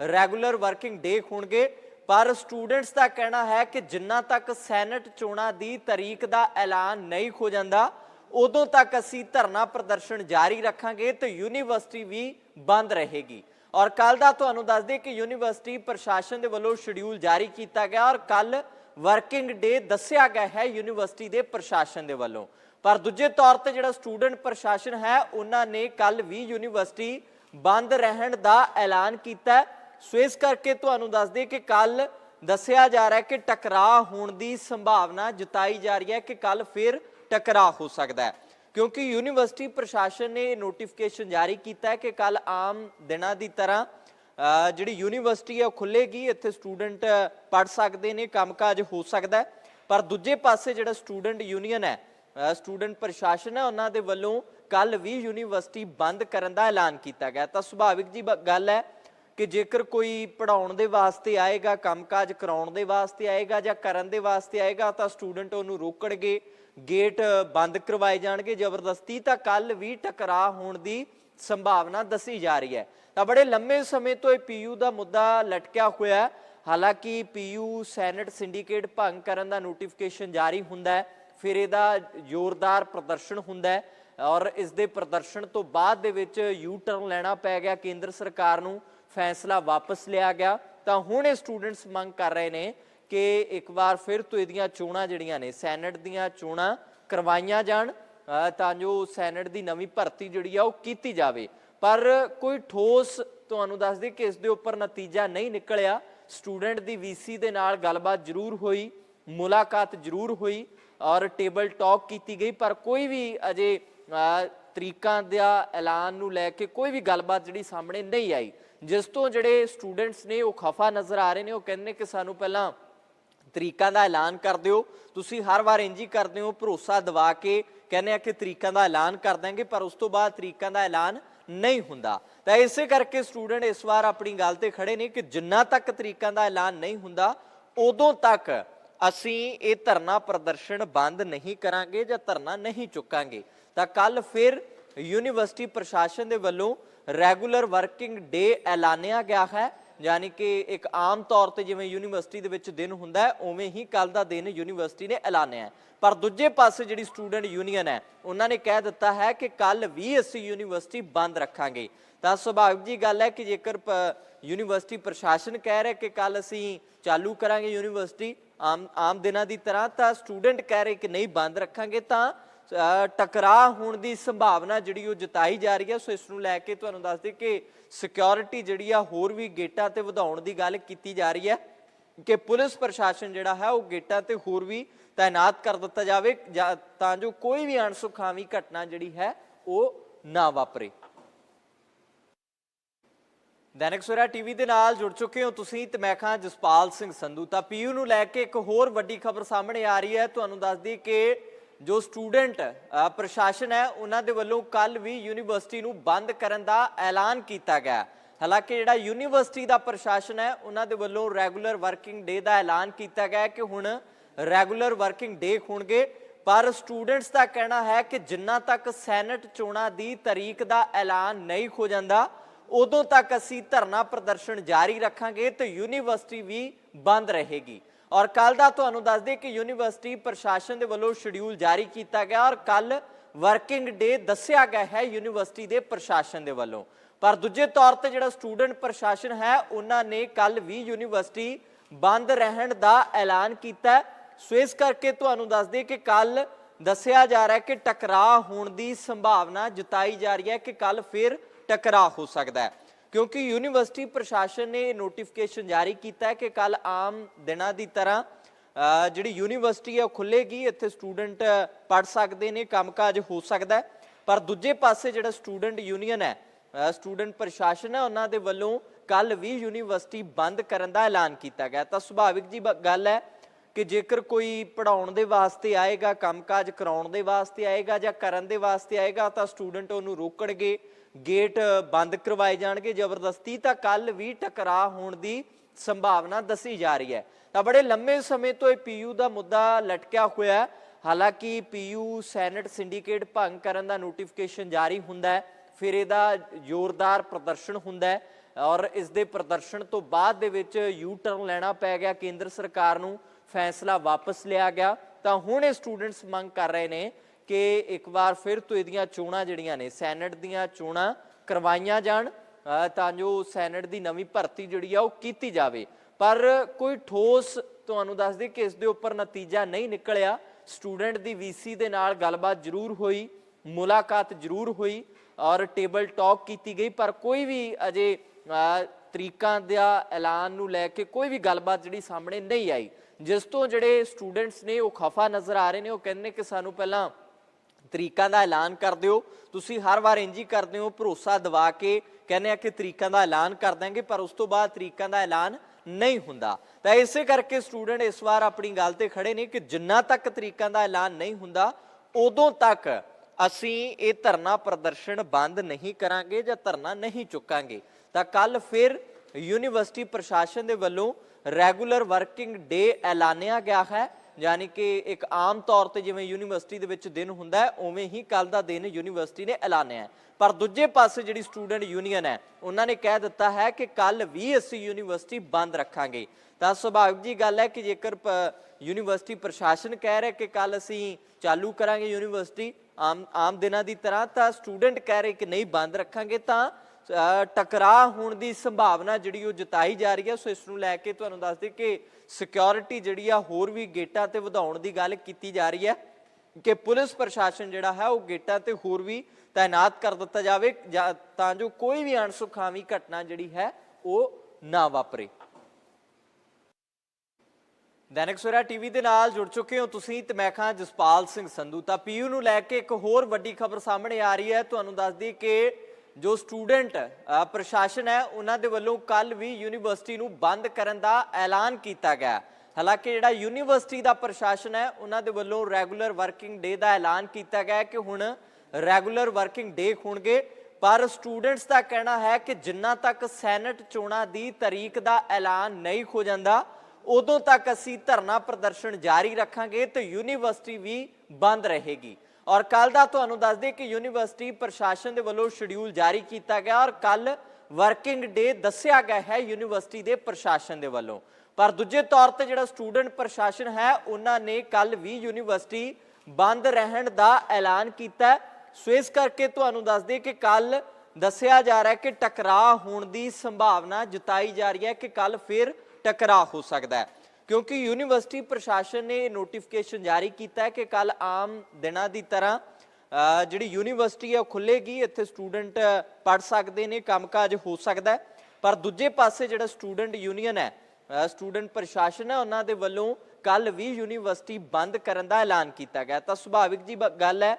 ਰੈਗੂਲਰ ਵਰਕਿੰਗ ਡੇ ਹੋਣਗੇ। ਪਰ ਸਟੂਡੈਂਟਸ ਦਾ ਕਹਿਣਾ ਹੈ ਕਿ ਜਿੰਨਾ ਤੱਕ ਸੈਨੇਟ ਚੋਣਾਂ ਦੀ ਤਾਰੀਖ ਦਾ ਐਲਾਨ ਨਹੀਂ ਹੋ ਜਾਂਦਾ, ਉਦੋਂ ਤੱਕ ਅਸੀਂ ਧਰਨਾ ਪ੍ਰਦਰਸ਼ਨ ਜਾਰੀ ਰੱਖਾਂਗੇ ਤੇ ਯੂਨੀਵਰਸਿਟੀ ਵੀ ਬੰਦ ਰਹੇਗੀ। ਔਰ ਕੱਲ ਦਾ ਤੁਹਾਨੂੰ ਦੱਸ ਦਈਏ ਕਿ ਯੂਨੀਵਰਸਿਟੀ ਪ੍ਰਸ਼ਾਸਨ ਦੇ ਵੱਲੋਂ ਸ਼ਡਿਊਲ ਜਾਰੀ ਕੀਤਾ ਗਿਆ ਔਰ ਕੱਲ ਵਰਕਿੰਗ ਡੇ ਦੱਸਿਆ ਗਿਆ ਹੈ ਯੂਨੀਵਰਸਿਟੀ ਦੇ ਪ੍ਰਸ਼ਾਸਨ ਦੇ ਵੱਲੋਂ। ਪਰ ਦੂਜੇ ਤੌਰ ਤੇ ਜਿਹੜਾ ਸਟੂਡੈਂਟ ਪ੍ਰਸ਼ਾਸਨ ਹੈ, ਉਹਨਾਂ ਨੇ ਕੱਲ ਵੀ ਯੂਨੀਵਰਸਿਟੀ ਬੰਦ ਰਹਿਣ ਦਾ ਐਲਾਨ ਕੀਤਾ ਸੋ ਇਸ ਕਰਕੇ ਤੁਹਾਨੂੰ ਦੱਸ ਦਈਏ ਕਿ ਕੱਲ ਦੱਸਿਆ ਜਾ ਰਿਹਾ ਹੈ ਕਿ ਟਕਰਾਅ ਹੋਣ ਦੀ ਸੰਭਾਵਨਾ ਜਤਾਈ ਜਾ ਰਹੀ ਹੈ ਕਿ ਕੱਲ ਫਿਰ ਟਕਰਾਅ ਹੋ ਸਕਦਾ ਹੈ। ਕਿਉਂਕਿ ਯੂਨੀਵਰਸਿਟੀ ਪ੍ਰਸ਼ਾਸਨ ਨੇ ਇਹ ਨੋਟੀਫਿਕੇਸ਼ਨ ਜਾਰੀ ਕੀਤਾ ਹੈ ਕਿ ਕੱਲ ਆਮ ਦਿਨਾਂ ਦੀ ਤਰ੍ਹਾਂ ਜਿਹੜੀ ਯੂਨੀਵਰਸਿਟੀ ਹੈ ਉਹ ਖੁੱਲੇਗੀ ਇੱਥੇ ਸਟੂਡੈਂਟ ਪੜ ਸਕਦੇ ਨੇ, ਕੰਮਕਾਜ ਹੋ ਸਕਦਾ ਪਰ ਦੂਜੇ ਪਾਸੇ ਜਿਹੜਾ ਸਟੂਡੈਂਟ ਯੂਨੀਅਨ ਹੈ ਸਟੂਡੈਂਟ ਪ੍ਰਸ਼ਾਸਨ ਹੈ, ਉਹਨਾਂ ਦੇ ਵੱਲੋਂ ਕੱਲ ਵੀ ਯੂਨੀਵਰਸਿਟੀ ਬੰਦ ਕਰਨ ਦਾ ਐਲਾਨ ਕੀਤਾ ਗਿਆ। ਤਾਂ ਸੁਭਾਵਿਕ ਜੀ ਬ- ਗੱਲ ਹੈ ਕਿ ਜੇਕਰ ਕੋਈ ਪੜਾਉਣ ਦੇ ਵਾਸਤੇ ਆਏਗਾ, ਕੰਮਕਾਜ ਕਰਾਉਣ ਦੇ ਵਾਸਤੇ ਆਏਗਾ ਜਾਂ ਕਰਨ ਦੇ ਵਾਸਤੇ ਆਏਗਾ, ਤਾਂ ਸਟੂਡੈਂਟ ਉਹਨੂੰ ਰੋਕਣਗੇ। ਗੇਟ ਬੰਦ ਕਰਵਾਏ ਜਾਣਗੇ, ਜ਼ਬਰਦਸਤੀ ਤਾਂ ਕੱਲ ਵੀ ਟਕਰਾਅ ਹੋਣ ਦੀ ਸੰਭਾਵਨਾ ਦੱਸੀ ਜਾ ਰਹੀ ਹੈ। ਤਾਂ ਬੜੇ ਲੰਮੇ ਸਮੇਂ ਤੋਂ ਇਹ ਪੀਯੂ ਦਾ ਮੁੱਦਾ ਲਟਕਿਆ ਹੋਇਆ ਹੈ। ਹਾਲਾਂਕਿ ਪੀਯੂ ਸੈਨੇਟ ਸਿੰਡੀਕੇਟ ਭੰਗ ਕਰਨ ਦਾ ਨੋਟੀਫਿਕੇਸ਼ਨ ਜਾਰੀ ਹੁੰਦਾ ਹੈ, ਫਿਰ ਇਹਦਾ ਜ਼ੋਰਦਾਰ ਪ੍ਰਦਰਸ਼ਨ ਹੁੰਦਾ ਹੈ ਔਰ ਇਸ ਦੇ ਪ੍ਰਦਰਸ਼ਨ ਤੋਂ ਬਾਅਦ ਦੇ ਵਿੱਚ ਯੂ ਟਰਨ ਲੈਣਾ ਪੈ ਗਿਆ, ਕੇਂਦਰ ਸਰਕਾਰ ਨੂੰ ਫੈਸਲਾ ਵਾਪਸ ਲਿਆ ਗਿਆ। ਤਾਂ ਹੁਣ ਇਹ ਸਟੂਡੈਂਟਸ ਮੰਗ ਕਰ ਰਹੇ ਨੇ ਕਿ ਇੱਕ ਵਾਰ ਫਿਰ ਤੋਂ ਇਹਦੀਆਂ ਚੋਣਾਂ ਜਿਹੜੀਆਂ ਨੇ, ਸੈਨੇਟ ਦੀਆਂ ਚੋਣਾਂ ਕਰਵਾਈਆਂ ਜਾਣ ਤਾਂ ਜੋ ਸੈਨੇਟ ਦੀ ਨਵੀਂ ਭਰਤੀ ਜਿਹੜੀ ਆ ਉਹ ਕੀਤੀ ਜਾਵੇ। ਪਰ ਕੋਈ ਠੋਸ ਤੁਹਾਨੂੰ ਦੱਸ ਦੇ ਕਿ ਇਸ ਦੇ ਉੱਪਰ ਨਤੀਜਾ ਨਹੀਂ ਨਿਕਲਿਆ। ਸਟੂਡੈਂਟ ਦੀ ਵੀਸੀ ਦੇ ਨਾਲ ਗੱਲਬਾਤ ਜ਼ਰੂਰ ਹੋਈ, ਮੁਲਾਕਾਤ ਜ਼ਰੂਰ ਹੋਈ ਔਰ ਟੇਬਲ ਟਾਕ ਕੀਤੀ ਗਈ, ਪਰ ਕੋਈ ਵੀ ਅਜੇ ਤਰੀਕਾਂ ਦਾ ਐਲਾਨ ਨੂੰ ਲੈ ਕੇ ਕੋਈ ਵੀ ਗੱਲਬਾਤ ਜਿਹੜੀ ਸਾਹਮਣੇ ਨਹੀਂ ਆਈ। ਜਿਸ ਤੋਂ ਜਿਹੜੇ ਸਟੂਡੈਂਟਸ ਨੇ ਉਹ ਖਫਾ ਨਜ਼ਰ ਆ ਰਹੇ ਨੇ, ਉਹ ਕਹਿੰਦੇ ਨੇ ਕਿ ਸਾਨੂੰ ਪਹਿਲਾਂ ਤਰੀਕਾਂ ਦਾ ਐਲਾਨ ਕਰ ਦਿਓ ਤੁਸੀਂ ਹਰ ਵਾਰ ਇੰਜ ਹੀ ਕਰਦੇ ਹੋ, ਭਰੋਸਾ ਦਿਵਾ ਕੇ ਕਹਿੰਦੇ ਆ ਕਿ ਤਰੀਕਾਂ ਦਾ ਐਲਾਨ ਕਰ ਦਾਂਗੇ ਪਰ ਉਸ ਤੋਂ ਬਾਅਦ ਤਰੀਕਾਂ ਦਾ ਐਲਾਨ ਨਹੀਂ ਹੁੰਦਾ। ਤਾਂ ਇਸੇ ਕਰਕੇ ਸਟੂਡੈਂਟ ਇਸ ਵਾਰ ਆਪਣੀ ਗੱਲ ਤੇ ਖੜੇ ਨੇ ਕਿ ਜਿੰਨਾ ਤੱਕ ਤਰੀਕਾਂ ਦਾ ਐਲਾਨ ਨਹੀਂ ਹੁੰਦਾ, ਉਦੋਂ ਤੱਕ ਅਸੀਂ ਇਹ ਧਰਨਾ ਪ੍ਰਦਰਸ਼ਨ ਬੰਦ ਨਹੀਂ ਕਰਾਂਗੇ ਜਾਂ ਧਰਨਾ ਨਹੀਂ ਚੁੱਕਾਂਗੇ। ਤਾਂ ਕੱਲ ਫਿਰ ਯੂਨੀਵਰਸਿਟੀ ਪ੍ਰਸ਼ਾਸਨ ਦੇ ਵੱਲੋਂ ਰੈਗੂਲਰ ਵਰਕਿੰਗ ਡੇ ਐਲਾਨਿਆ ਗਿਆ ਹੈ। ਯਾਨੀ ਕਿ ਇੱਕ ਆਮ ਤੌਰ ਤੇ ਜਿਵੇਂ ਯੂਨੀਵਰਸਿਟੀ ਦੇ ਵਿੱਚ ਦਿਨ ਹੁੰਦਾ ਹੈ ਉਵੇਂ ਹੀ ਕੱਲ ਦਾ ਦਿਨ ਯੂਨੀਵਰਸਿਟੀ ਨੇ ਐਲਾਨਿਆ ਪਰ ਦੂਜੇ ਪਾਸੇ ਜਿਹੜੀ ਸਟੂਡੈਂਟ ਯੂਨੀਅਨ ਹੈ ਉਹਨਾਂ ਨੇ ਕਹਿ ਦਿੱਤਾ ਹੈ ਕਿ ਕੱਲ ਵੀ ਅਸੀਂ ਯੂਨੀਵਰਸਿਟੀ ਬੰਦ ਰੱਖਾਂਗੇ। ਤਾਂ ਸੁਭਾਵਿਕ ਜੀ ਗੱਲ ਹੈ ਕਿ ਜੇਕਰ ਯੂਨੀਵਰਸਿਟੀ ਪ੍ਰਸ਼ਾਸਨ ਕਹਿ ਰਿਹਾ ਕਿ ਕੱਲ ਅਸੀਂ ਚਾਲੂ ਕਰਾਂਗੇ ਯੂਨੀਵਰਸਿਟੀ ਆਮ ਆਮ ਦਿਨਾਂ ਦੀ ਤਰ੍ਹਾਂ ਤਾਂ ਸਟੂਡੈਂਟ ਕਹਿ ਰਹੇ ਕਿ ਨਹੀਂ ਬੰਦ ਰੱਖਾਂਗੇ ਤਾਂ ਅ, ਟਕਰਾਅ ਹੋਣ ਦੀ ਸੰਭਾਵਨਾ ਜਿਹੜੀ ਉਹ ਜਤਾਈ ਜਾ ਰਹੀ ਹੈ ਸੋ ਇਸ ਨੂੰ ਲੈ ਕੇ ਤੁਹਾਨੂੰ ਦੱਸ ਦੇ ਕਿ ਸਿਕਿਉਰਿਟੀ ਜਿਹੜੀ ਆ ਹੋਰ ਵੀ ਗੇਟਾਂ ਤੇ ਵਧਾਉਣ ਦੀ ਗੱਲ ਕੀਤੀ ਜਾ ਰਹੀ ਹੈ ਕਿ ਪੁਲਿਸ ਪ੍ਰਸ਼ਾਸਨ ਜਿਹੜਾ ਹੈ ਉਹ ਗੇਟਾਂ ਤੇ ਹੋਰ ਵੀ ਤਾਇਨਾਤ ਕਰ ਦਿੱਤਾ ਜਾਵੇ, ਜਾਂ- ਤਾਂ ਜੋ ਕੋਈ ਵੀ ਅਣਸੁਖਾਵੀ ਘਟਨਾ ਜਿਹੜੀ ਹੈ ਉਹ ਨਾ ਵਾਪਰੇ। ਦੈਨਿਕ ਸਵੇਰਾ ਟੀਵੀ ਦੇ ਨਾਲ ਜੁੜ ਚੁੱਕੇ ਹੋ ਤੁਸੀਂ ਤੇ ਮੈਂ ਖਾਂ ਜਸਪਾਲ ਸਿੰਘ ਸੰਧੂ। ਤਾਂ ਪੀਯੂ ਨੂੰ ਲੈ ਕੇ ਇੱਕ ਹੋਰ ਵੱਡੀ ਖਬਰ ਸਾਹਮਣੇ ਆ ਰਹੀ ਹੈ। ਤੁਹਾਨੂੰ ਦੱਸਦੀ ਕਿ ਜੋ ਸਟੂਡੈਂਟ ਪ੍ਰਸ਼ਾਸਨ ਹੈ, ਉਹਨਾਂ ਦੇ ਵੱਲੋਂ ਕੱਲ ਵੀ ਯੂਨੀਵਰਸਿਟੀ ਨੂੰ ਬੰਦ ਕਰਨ ਦਾ ਐਲਾਨ ਕੀਤਾ ਗਿਆ। ਹਾਲਾਂਕਿ ਜਿਹੜਾ ਯੂਨੀਵਰਸਿਟੀ ਦਾ ਪ੍ਰਸ਼ਾਸਨ ਹੈ, ਉਹਨਾਂ ਦੇ ਵੱਲੋਂ ਰੈਗੂਲਰ ਵਰਕਿੰਗ ਡੇ ਦਾ ਐਲਾਨ ਕੀਤਾ ਗਿਆ ਕਿ ਹੁਣ ਰੈਗੂਲਰ ਵਰਕਿੰਗ ਡੇ ਹੋਣਗੇ। ਪਰ ਸਟੂਡੈਂਟਸ ਦਾ ਕਹਿਣਾ ਹੈ ਕਿ ਜਿੰਨਾ ਤੱਕ ਸੈਨੇਟ ਚੋਣਾਂ ਦੀ ਤਾਰੀਖ ਦਾ ਐਲਾਨ ਨਹੀਂ ਹੋ ਜਾਂਦਾ, ਉਦੋਂ ਤੱਕ ਅਸੀਂ ਧਰਨਾ ਪ੍ਰਦਰਸ਼ਨ ਜਾਰੀ ਰੱਖਾਂਗੇ ਤੇ ਯੂਨੀਵਰਸਿਟੀ ਵੀ ਬੰਦ ਰਹੇਗੀ। ਔਰ ਕੱਲ ਦਾ ਤੁਹਾਨੂੰ ਦੱਸ ਦਈਏ ਕਿ ਯੂਨੀਵਰਸਿਟੀ ਪ੍ਰਸ਼ਾਸਨ ਦੇ ਵੱਲੋਂ ਸ਼ਡਿਊਲ ਜਾਰੀ ਕੀਤਾ ਗਿਆ ਔਰ ਕੱਲ ਵਰਕਿੰਗ ਡੇ ਦੱਸਿਆ ਗਿਆ ਹੈ ਯੂਨੀਵਰਸਿਟੀ ਦੇ ਪ੍ਰਸ਼ਾਸਨ ਦੇ ਵੱਲੋਂ। ਪਰ ਦੂਜੇ ਤੌਰ ਤੇ ਜਿਹੜਾ ਸਟੂਡੈਂਟ ਪ੍ਰਸ਼ਾਸਨ ਹੈ, ਉਹਨਾਂ ਨੇ ਕੱਲ ਵੀ ਯੂਨੀਵਰਸਿਟੀ ਬੰਦ ਰਹਿਣ ਦਾ ਐਲਾਨ ਕੀਤਾ ਸੋ ਇਸ ਕਰਕੇ ਤੁਹਾਨੂੰ ਦੱਸ ਦਈਏ ਕਿ ਕੱਲ ਦੱਸਿਆ ਜਾ ਰਿਹਾ ਹੈ ਕਿ ਟਕਰਾਅ ਹੋਣ ਦੀ ਸੰਭਾਵਨਾ ਜਤਾਈ ਜਾ ਰਹੀ ਹੈ ਕਿ ਕੱਲ ਫਿਰ ਟਕਰਾਅ ਹੋ ਸਕਦਾ ਹੈ। ਕਿਉਂਕਿ ਯੂਨੀਵਰਸਿਟੀ ਪ੍ਰਸ਼ਾਸਨ ਨੇ ਇਹ ਨੋਟੀਫਿਕੇਸ਼ਨ ਜਾਰੀ ਕੀਤਾ ਹੈ ਕਿ ਕੱਲ ਆਮ ਦਿਨਾਂ ਦੀ ਤਰ੍ਹਾਂ ਜਿਹੜੀ ਯੂਨੀਵਰਸਿਟੀ ਹੈ ਉਹ ਖੁੱਲੇਗੀ ਇੱਥੇ ਸਟੂਡੈਂਟ ਪੜ ਸਕਦੇ ਨੇ, ਕੰਮਕਾਜ ਹੋ ਸਕਦਾ ਹੈ। ਪਰ ਦੂਜੇ ਪਾਸੇ ਜਿਹੜਾ ਸਟੂਡੈਂਟ ਯੂਨੀਅਨ ਹੈ ਸਟੂਡੈਂਟ ਪ੍ਰਸ਼ਾਸਨ ਹੈ, ਉਹਨਾਂ ਦੇ ਵੱਲੋਂ ਕੱਲ ਵੀ ਯੂਨੀਵਰਸਿਟੀ ਬੰਦ ਕਰਨ ਦਾ ਐਲਾਨ ਕੀਤਾ ਗਿਆ। ਤਾਂ ਸੁਭਾਵਿਕ ਜੀ ਬ- ਗੱਲ ਹੈ ਕਿ ਜੇਕਰ ਕੋਈ ਪੜਾਉਣ ਦੇ ਵਾਸਤੇ ਆਏਗਾ, ਕੰਮਕਾਜ ਕਰਾਉਣ ਦੇ ਵਾਸਤੇ ਆਏਗਾ ਜਾਂ ਕਰਨ ਦੇ ਵਾਸਤੇ ਆਏਗਾ, ਤਾਂ ਸਟੂਡੈਂਟ ਉਹਨੂੰ ਰੋਕਣਗੇ। ਗੇਟ ਬੰਦ ਕਰਵਾਏ ਜਾਣਗੇ। ਜ਼ਬਰਦਸਤੀ ਤਾਂ ਕੱਲ ਵੀ ਟਕਰਾਅ ਹੋਣ ਦੀ ਸੰਭਾਵਨਾ ਦੱਸੀ ਜਾ ਰਹੀ ਹੈ। ਤਾਂ ਬੜੇ ਲੰਮੇ ਸਮੇਂ ਤੋਂ ਇਹ ਪੀਯੂ ਦਾ ਮੁੱਦਾ ਲਟਕਿਆ ਹੋਇਆ ਹੈ। ਹਾਲਾਂਕਿ ਪੀਯੂ ਸੈਨੇਟ ਸਿੰਡੀਕੇਟ ਭੰਗ ਕਰਨ ਦਾ ਨੋਟੀਫਿਕੇਸ਼ਨ ਜਾਰੀ ਹੁੰਦਾ ਹੈ। ਫਿਰ ਇਹਦਾ ਜ਼ੋਰਦਾਰ ਪ੍ਰਦਰਸ਼ਨ ਹੁੰਦਾ ਹੈ ਔਰ ਇਸ ਦੇ ਪ੍ਰਦਰਸ਼ਨ ਤੋਂ ਬਾਅਦ ਦੇ ਵਿੱਚ ਯੂ ਟਰਨ ਲੈਣਾ ਪੈ ਗਿਆ। ਕੇਂਦਰ ਸਰਕਾਰ ਨੂੰ ਫੈਸਲਾ ਵਾਪਸ ਲਿਆ ਗਿਆ। ਤਾਂ ਹੁਣ ਇਹ ਸਟੂਡੈਂਟਸ ਮੰਗ ਕਰ ਰਹੇ ਨੇ ਕਿ ਇੱਕ ਵਾਰ ਫਿਰ ਤੋਂ ਇਹਦੀਆਂ ਚੋਣਾਂ ਜਿਹੜੀਆਂ ਨੇ, ਸੈਨੇਟ ਦੀਆਂ ਚੋਣਾਂ ਕਰਵਾਈਆਂ ਜਾਣ ਤਾਂ ਜੋ ਸੈਨੇਟ ਦੀ ਨਵੀਂ ਭਰਤੀ ਜਿਹੜੀ ਆ ਉਹ ਕੀਤੀ ਜਾਵੇ। ਪਰ ਕੋਈ ਠੋਸ ਤੁਹਾਨੂੰ ਦੱਸ ਦੇ ਕਿ ਇਸ ਦੇ ਉੱਪਰ ਨਤੀਜਾ ਨਹੀਂ ਨਿਕਲਿਆ। ਸਟੂਡੈਂਟ ਦੀ ਵੀਸੀ ਦੇ ਨਾਲ ਗੱਲਬਾਤ ਜ਼ਰੂਰ ਹੋਈ, ਮੁਲਾਕਾਤ ਜ਼ਰੂਰ ਹੋਈ ਔਰ ਟੇਬਲ ਟਾਕ ਕੀਤੀ ਗਈ, ਪਰ ਕੋਈ ਵੀ ਅਜੇ ਤਰੀਕਾਂ ਦਾ ਐਲਾਨ ਨੂੰ ਲੈ ਕੇ ਕੋਈ ਵੀ ਗੱਲਬਾਤ ਜਿਹੜੀ ਸਾਹਮਣੇ ਨਹੀਂ ਆਈ। ਜਿਸ ਤੋਂ ਜਿਹੜੇ ਸਟੂਡੈਂਟਸ ਨੇ ਉਹ ਖਫਾ ਨਜ਼ਰ ਆ ਰਹੇ ਨੇ, ਉਹ ਕਹਿੰਦੇ ਨੇ ਕਿ ਸਾਨੂੰ ਪਹਿਲਾਂ ਤਰੀਕਾਂ ਦਾ ਐਲਾਨ ਕਰ ਦਿਓ। ਤੁਸੀਂ ਹਰ ਵਾਰ ਇੰਜ ਹੀ ਕਰਦੇ ਹੋ, ਭਰੋਸਾ ਦਿਵਾ ਕੇ ਕਹਿੰਦੇ ਆ ਕਿ ਤਰੀਕਾਂ ਦਾ ਐਲਾਨ ਕਰ ਦਾਂਗੇ ਪਰ ਉਸ ਤੋਂ ਬਾਅਦ ਤਰੀਕਾਂ ਦਾ ਐਲਾਨ ਨਹੀਂ ਹੁੰਦਾ। ਤਾਂ ਇਸੇ ਕਰਕੇ ਸਟੂਡੈਂਟ ਇਸ ਵਾਰ ਆਪਣੀ ਗੱਲ ਤੇ ਖੜੇ ਨੇ ਕਿ ਜਿੰਨਾ ਤੱਕ ਤਰੀਕਾਂ ਦਾ ਐਲਾਨ ਨਹੀਂ ਹੁੰਦਾ, ਉਦੋਂ ਤੱਕ ਅਸੀਂ ਇਹ ਧਰਨਾ ਪ੍ਰਦਰਸ਼ਨ ਬੰਦ ਨਹੀਂ ਕਰਾਂਗੇ ਜਾਂ ਧਰਨਾ ਨਹੀਂ ਚੁੱਕਾਂਗੇ। ਤਾਂ ਕੱਲ ਫਿਰ ਯੂਨੀਵਰਸਿਟੀ ਪ੍ਰਸ਼ਾਸਨ ਦੇ ਵੱਲੋਂ ਰੈਗੂਲਰ ਵਰਕਿੰਗ ਡੇ ਐਲਾਨਿਆ ਗਿਆ ਹੈ। ਯਾਨੀ ਕਿ ਇੱਕ ਆਮ ਤੌਰ ਤੇ ਜਿਵੇਂ ਯੂਨੀਵਰਸਿਟੀ ਦੇ ਵਿੱਚ ਦਿਨ ਹੁੰਦਾ ਉਵੇਂ ਹੀ ਕੱਲ ਦਾ ਦਿਨ ਯੂਨੀਵਰਸਿਟੀ ਨੇ ਐਲਾਨਿਆ ਪਰ ਦੂਜੇ ਪਾਸੇ ਜਿਹੜੀ ਸਟੂਡੈਂਟ ਯੂਨੀਅਨ ਹੈ, ਉਹਨਾਂ ਨੇ ਕਹਿ ਦਿੱਤਾ ਹੈ ਕਿ ਕੱਲ ਵੀ ਅਸੀਂ ਯੂਨੀਵਰਸਿਟੀ ਬੰਦ ਰੱਖਾਂਗੇ। ਤਾਂ ਸੁਭਾਵਿਕ ਜੀ ਗੱਲ ਹੈ ਕਿ ਜੇਕਰ ਯੂਨੀਵਰਸਿਟੀ ਪ੍ਰਸ਼ਾਸਨ ਕਹਿ ਰਿਹਾ ਕਿ ਕੱਲ ਅਸੀਂ ਚਾਲੂ ਕਰਾਂਗੇ ਯੂਨੀਵਰਸਿਟੀ ਆਮ ਆਮ ਦਿਨਾਂ ਦੀ ਤਰ੍ਹਾਂ, ਤਾਂ ਸਟੂਡੈਂਟ ਕਹਿ ਰਹੇ ਕਿ ਨਹੀਂ, ਬੰਦ ਰੱਖਾਂਗੇ ਤਾਂ ਟਕਰਾਅ ਹੋਣ ਦੀ ਸੰਭਾਵਨਾ ਜਿਹੜੀ ਉਹ ਜਤਾਈ ਜਾ ਰਹੀ ਹੈ। ਸੋ ਇਸ ਨੂੰ ਲੈ ਕੇ ਤੁਹਾਨੂੰ ਦੱਸ ਦੇ ਕਿ ਸਿਕਿਉਰਿਟੀ ਜਿਹੜੀ ਆ, ਹੋਰ ਵੀ ਗੇਟਾਂ ਤੇ ਵਧਾਉਣ ਦੀ ਗੱਲ ਕੀਤੀ ਜਾ ਰਹੀ ਹੈ ਕਿ ਪੁਲਿਸ ਪ੍ਰਸ਼ਾਸਨ ਜਿਹੜਾ ਹੈ, ਉਹ ਗੇਟਾਂ ਤੇ ਹੋਰ ਵੀ ਤਾਇਨਾਤ ਕਰ ਦਿੱਤਾ ਜਾਵੇ ਤਾਂ ਜੋ ਕੋਈ ਵੀ ਅਣਸੁਖਾਵੀ ਘਟਨਾ ਜਿਹੜੀ ਹੈ, ਉਹ ਨਾ ਵਾਪਰੇ। ਦੈਨਿਕ ਸਵੇਰਾ ਟੀਵੀ ਦੇ ਨਾਲ ਜੁੜ ਚੁੱਕੇ ਹੋ ਤੁਸੀਂ ਤੇ ਮੈਂ ਖਾਂ ਜਸਪਾਲ ਸਿੰਘ ਸੰਧੂ। ਤਾਂ ਪੀਯੂ ਨੂੰ ਲੈ ਕੇ ਇੱਕ ਹੋਰ ਵੱਡੀ ਖਬਰ ਸਾਹਮਣੇ ਆ ਰਹੀ ਹੈ। ਤੁਹਾਨੂੰ ਦੱਸ ਦਈਏ ਕਿ ਜੋ ਸਟੂਡੈਂਟ ਪ੍ਰਸ਼ਾਸਨ ਹੈ, ਉਹਨਾਂ ਦੇ ਵੱਲੋਂ ਕੱਲ ਵੀ ਯੂਨੀਵਰਸਿਟੀ ਨੂੰ ਬੰਦ ਕਰਨ ਦਾ ਐਲਾਨ ਕੀਤਾ ਗਿਆ। ਹਾਲਾਂਕਿ ਜਿਹੜਾ ਯੂਨੀਵਰਸਿਟੀ ਦਾ ਪ੍ਰਸ਼ਾਸਨ ਹੈ, ਉਹਨਾਂ ਦੇ ਵੱਲੋਂ ਰੈਗੂਲਰ ਵਰਕਿੰਗ ਡੇ ਦਾ ਐਲਾਨ ਕੀਤਾ ਗਿਆ ਕਿ ਹੁਣ ਰੈਗੂਲਰ ਵਰਕਿੰਗ ਡੇ ਹੋਣਗੇ ਪਰ ਸਟੂਡੈਂਟਸ ਦਾ ਕਹਿਣਾ ਹੈ ਕਿ ਜਿੰਨਾ ਤੱਕ ਸੈਨੇਟ ਚੋਣਾਂ ਦੀ ਤਾਰੀਖ ਦਾ ਐਲਾਨ ਨਹੀਂ ਹੋ ਜਾਂਦਾ, ਉਦੋਂ ਤੱਕ ਅਸੀਂ ਧਰਨਾ ਪ੍ਰਦਰਸ਼ਨ ਜਾਰੀ ਰੱਖਾਂਗੇ ਤੇ ਯੂਨੀਵਰਸਿਟੀ ਵੀ ਬੰਦ ਰਹੇਗੀ। ਔਰ ਕੱਲ ਦਾ ਤੁਹਾਨੂੰ ਦੱਸ ਦੇ ਕਿ ਯੂਨੀਵਰਸਿਟੀ ਪ੍ਰਸ਼ਾਸਨ ਦੇ ਵੱਲੋਂ ਸ਼ਡਿਊਲ ਜਾਰੀ ਕੀਤਾ ਗਿਆ ਔਰ ਕੱਲ ਵਰਕਿੰਗ ਡੇ ਦੱਸਿਆ ਗਿਆ ਹੈ ਯੂਨੀਵਰਸਿਟੀ ਦੇ ਪ੍ਰਸ਼ਾਸਨ ਦੇ ਵੱਲੋਂ। ਪਰ ਦੂਜੇ ਤੌਰ ਤੇ ਜਿਹੜਾ ਸਟੂਡੈਂਟ ਪ੍ਰਸ਼ਾਸਨ ਹੈ, ਉਹਨਾਂ ਨੇ ਕੱਲ ਵੀ ਯੂਨੀਵਰਸਿਟੀ ਬੰਦ ਰਹਿਣ ਦਾ ਐਲਾਨ ਕੀਤਾ ਸੋ ਇਸ ਕਰਕੇ ਤੁਹਾਨੂੰ ਦੱਸ ਦਈਏ ਕਿ ਕੱਲ ਦੱਸਿਆ ਜਾ ਰਿਹਾ ਹੈ ਕਿ ਟਕਰਾਅ ਹੋਣ ਦੀ ਸੰਭਾਵਨਾ ਜਤਾਈ ਜਾ ਰਹੀ ਹੈ ਕਿ ਕੱਲ ਫਿਰ ਟਕਰਾਅ ਹੋ ਸਕਦਾ ਹੈ। ਕਿਉਂਕਿ ਯੂਨੀਵਰਸਿਟੀ ਪ੍ਰਸ਼ਾਸਨ ਨੇ ਨੋਟੀਫਿਕੇਸ਼ਨ ਜਾਰੀ ਕੀਤਾ ਹੈ ਕਿ ਕੱਲ ਆਮ ਦਿਨਾਂ ਦੀ ਤਰ੍ਹਾਂ ਜਿਹੜੀ ਯੂਨੀਵਰਸਿਟੀ ਹੈ ਉਹ ਖੁੱਲੇਗੀ ਇੱਥੇ ਸਟੂਡੈਂਟ ਪੜ ਸਕਦੇ ਨੇ, ਕੰਮਕਾਜ ਹੋ ਸਕਦਾ ਪਰ ਦੂਜੇ ਪਾਸੇ ਜਿਹੜਾ ਸਟੂਡੈਂਟ ਯੂਨੀਅਨ ਹੈ ਸਟੂਡੈਂਟ ਪ੍ਰਸ਼ਾਸਨ ਹੈ, ਉਹਨਾਂ ਦੇ ਵੱਲੋਂ ਕੱਲ ਵੀ ਯੂਨੀਵਰਸਿਟੀ ਬੰਦ ਕਰਨ ਦਾ ਐਲਾਨ ਕੀਤਾ ਗਿਆ ਤਾਂ ਸੁਭਾਵਿਕ ਜੀ ਬ- ਗੱਲ ਹੈ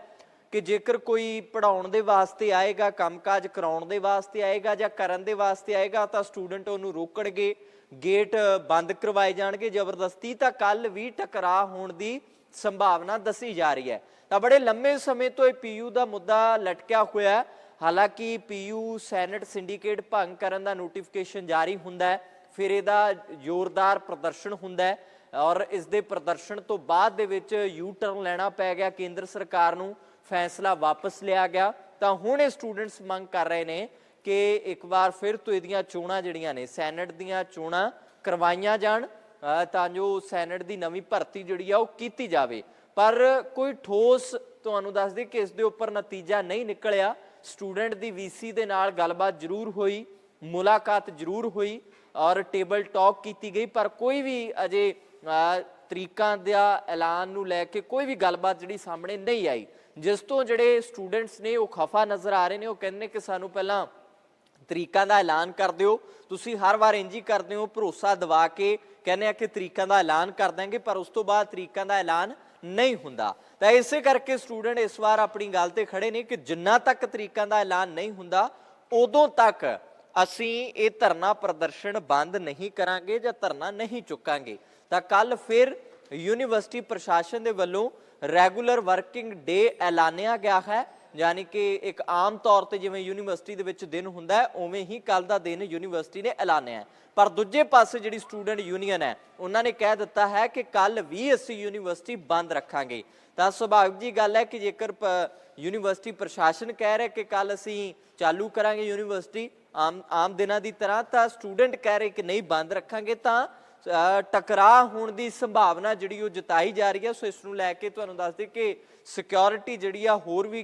ਕਿ ਜੇਕਰ ਕੋਈ ਪੜਾਉਣ ਦੇ ਵਾਸਤੇ ਆਏਗਾ, ਕੰਮਕਾਜ ਕਰਾਉਣ ਦੇ ਵਾਸਤੇ ਆਏਗਾ ਜਾਂ ਕਰਨ ਦੇ ਵਾਸਤੇ ਆਏਗਾ, ਤਾਂ ਸਟੂਡੈਂਟ ਉਹਨੂੰ ਰੋਕਣਗੇ। ਗੇਟ ਬੰਦ ਕਰਵਾਏ ਜਾਣਗੇ, ਜ਼ਬਰਦਸਤੀ ਤਾਂ ਕੱਲ ਵੀ ਟਕਰਾਅ ਹੋਣ ਦੀ ਸੰਭਾਵਨਾ ਦੱਸੀ ਜਾ ਰਹੀ ਹੈ। ਤਾਂ ਬੜੇ ਲੰਮੇ ਸਮੇਂ ਤੋਂ ਇਹ ਪੀਯੂ ਦਾ ਮੁੱਦਾ ਲਟਕਿਆ ਹੋਇਆ ਹੈ। ਹਾਲਾਂਕਿ ਪੀਯੂ ਸੈਨੇਟ ਸਿੰਡੀਕੇਟ ਭੰਗ ਕਰਨ ਦਾ ਨੋਟੀਫਿਕੇਸ਼ਨ ਜਾਰੀ ਹੁੰਦਾ ਹੈ, ਫਿਰ ਇਹਦਾ ਜ਼ੋਰਦਾਰ ਪ੍ਰਦਰਸ਼ਨ ਹੁੰਦਾ ਹੈ ਔਰ ਇਸ ਦੇ ਪ੍ਰਦਰਸ਼ਨ ਤੋਂ ਬਾਅਦ ਦੇ ਵਿੱਚ ਯੂ ਟਰਨ ਲੈਣਾ ਪੈ ਗਿਆ, ਕੇਂਦਰ ਸਰਕਾਰ ਨੂੰ ਫੈਸਲਾ ਵਾਪਸ ਲਿਆ ਗਿਆ। ਤਾਂ ਹੁਣ ਇਹ ਸਟੂਡੈਂਟਸ ਮੰਗ ਕਰ ਰਹੇ ਨੇ ਕਿ ਇੱਕ ਵਾਰ ਫਿਰ ਤੋਂ ਇਹਦੀਆਂ ਚੋਣਾਂ ਜਿਹੜੀਆਂ ਨੇ ਸੈਨੇਟ ਦੀਆਂ ਚੋਣਾਂ ਕਰਵਾਈਆਂ ਜਾਣ ਤਾਂ ਜੋ ਸੈਨੇਟ ਦੀ ਨਵੀਂ ਭਰਤੀ ਜਿਹੜੀ ਆ ਉਹ ਕੀਤੀ ਜਾਵੇ। ਪਰ ਕੋਈ ਠੋਸ ਤੁਹਾਨੂੰ ਦੱਸ ਦੇ ਕਿ ਇਸ ਦੇ ਉੱਪਰ ਨਤੀਜਾ ਨਹੀਂ ਨਿਕਲਿਆ। ਸਟੂਡੈਂਟ ਦੀ ਵੀਸੀ ਦੇ ਨਾਲ ਗੱਲਬਾਤ ਜ਼ਰੂਰ ਹੋਈ ਮੁਲਾਕਾਤ ਜ਼ਰੂਰ ਹੋਈ ਔਰ ਟੇਬਲ ਟਾਕ ਕੀਤੀ ਗਈ ਪਰ ਕੋਈ ਵੀ ਅਜੇ ਅ, ਤਰੀਕਾਂ ਦਾ ਐਲਾਨ ਨੂੰ ਲੈ ਕੇ ਕੋਈ ਵੀ ਗੱਲਬਾਤ ਜਿਹੜੀ ਸਾਹਮਣੇ ਨਹੀਂ ਆਈ। ਜਿਸ ਤੋਂ ਜਿਹੜੇ ਸਟੂਡੈਂਟਸ ਨੇ ਉਹ ਖਫਾ ਨਜ਼ਰ ਆ ਰਹੇ ਨੇ ਉਹ ਕਹਿੰਦੇ ਨੇ ਕਿ ਸਾਨੂੰ ਪਹਿਲਾਂ ਤਰੀਕਾਂ ਦਾ ਐਲਾਨ ਕਰ ਦਿਓ ਤੁਸੀਂ ਹਰ ਵਾਰ ਇੰਜ ਹੀ ਕਰਦੇ ਹੋ, ਭਰੋਸਾ ਦਿਵਾ ਕੇ ਕਹਿੰਦੇ ਆ ਕਿ ਤਰੀਕਾਂ ਦਾ ਐਲਾਨ ਕਰ ਦਾਂਗੇ ਪਰ ਉਸ ਤੋਂ ਬਾਅਦ ਤਰੀਕਾਂ ਦਾ ਐਲਾਨ ਨਹੀਂ ਹੁੰਦਾ। ਤਾਂ ਇਸੇ ਕਰਕੇ ਸਟੂਡੈਂਟ ਇਸ ਵਾਰ ਆਪਣੀ ਗੱਲ ਤੇ ਖੜੇ ਨੇ ਕਿ ਜਿੰਨਾ ਤੱਕ ਤਰੀਕਾਂ ਦਾ ਐਲਾਨ ਨਹੀਂ ਹੁੰਦਾ, ਉਦੋਂ ਤੱਕ ਅਸੀਂ ਇਹ ਧਰਨਾ ਪ੍ਰਦਰਸ਼ਨ ਬੰਦ ਨਹੀਂ ਕਰਾਂਗੇ ਜਾਂ ਧਰਨਾ ਨਹੀਂ ਚੁੱਕਾਂਗੇ। ਤਾਂ ਕੱਲ ਫਿਰ ਯੂਨੀਵਰਸਿਟੀ ਪ੍ਰਸ਼ਾਸਨ ਦੇ ਵੱਲੋਂ ਰੈਗੂਲਰ ਵਰਕਿੰਗ ਡੇ ਐਲਾਨਿਆ ਗਿਆ ਹੈ। ਯਾਨੀ ਕਿ ਇੱਕ ਆਮ ਤੌਰ ਤੇ ਜਿਵੇਂ ਯੂਨੀਵਰਸਿਟੀ ਦੇ ਵਿੱਚ ਦਿਨ ਹੁੰਦਾ ਹੈ, ਉਵੇਂ ਹੀ ਕੱਲ ਦਾ ਦਿਨ ਯੂਨੀਵਰਸਿਟੀ ਨੇ ਐਲਾਨਿਆ ਹੈ। ਪਰ ਦੂਜੇ ਪਾਸੇ ਜਿਹੜੀ ਸਟੂਡੈਂਟ ਯੂਨੀਅਨ ਹੈ, ਉਹਨਾਂ ਨੇ ਕਹਿ ਦਿੱਤਾ ਹੈ ਕਿ ਕੱਲ ਵੀ ਅਸੀਂ ਯੂਨੀਵਰਸਿਟੀ ਬੰਦ ਰੱਖਾਂਗੇ। ਤਾਂ ਸੁਭਾਵਿਕ ਜੀ ਗੱਲ ਹੈ ਕਿ ਜੇਕਰ ਪ- ਯੂਨੀਵਰਸਿਟੀ ਪ੍ਰਸ਼ਾਸਨ ਕਹਿ ਰਿਹਾ ਕਿ ਕੱਲ ਅਸੀਂ ਚਾਲੂ ਕਰਾਂਗੇ ਯੂਨੀਵਰਸਿਟੀ ਆਮ ਆਮ ਦਿਨਾਂ ਦੀ ਤਰ੍ਹਾਂ, ਤਾਂ ਸਟੂਡੈਂਟ ਕਹਿ ਰਹੇ ਕਿ ਨਹੀਂ ਬੰਦ ਰੱਖਾਂਗੇ, ਤਾਂ ਟਕਰਾਅ ਹੋਣ ਦੀ ਸੰਭਾਵਨਾ ਜਿਹੜੀ ਉਹ ਜਤਾਈ ਜਾ ਰਹੀ ਹੈ। ਸੋ ਇਸ ਨੂੰ ਲੈ ਕੇ ਤੁਹਾਨੂੰ ਦੱਸ ਦੇ ਕਿ ਸਿਕਿਉਰਿਟੀ ਜਿਹੜੀ ਆ ਹੋਰ ਵੀ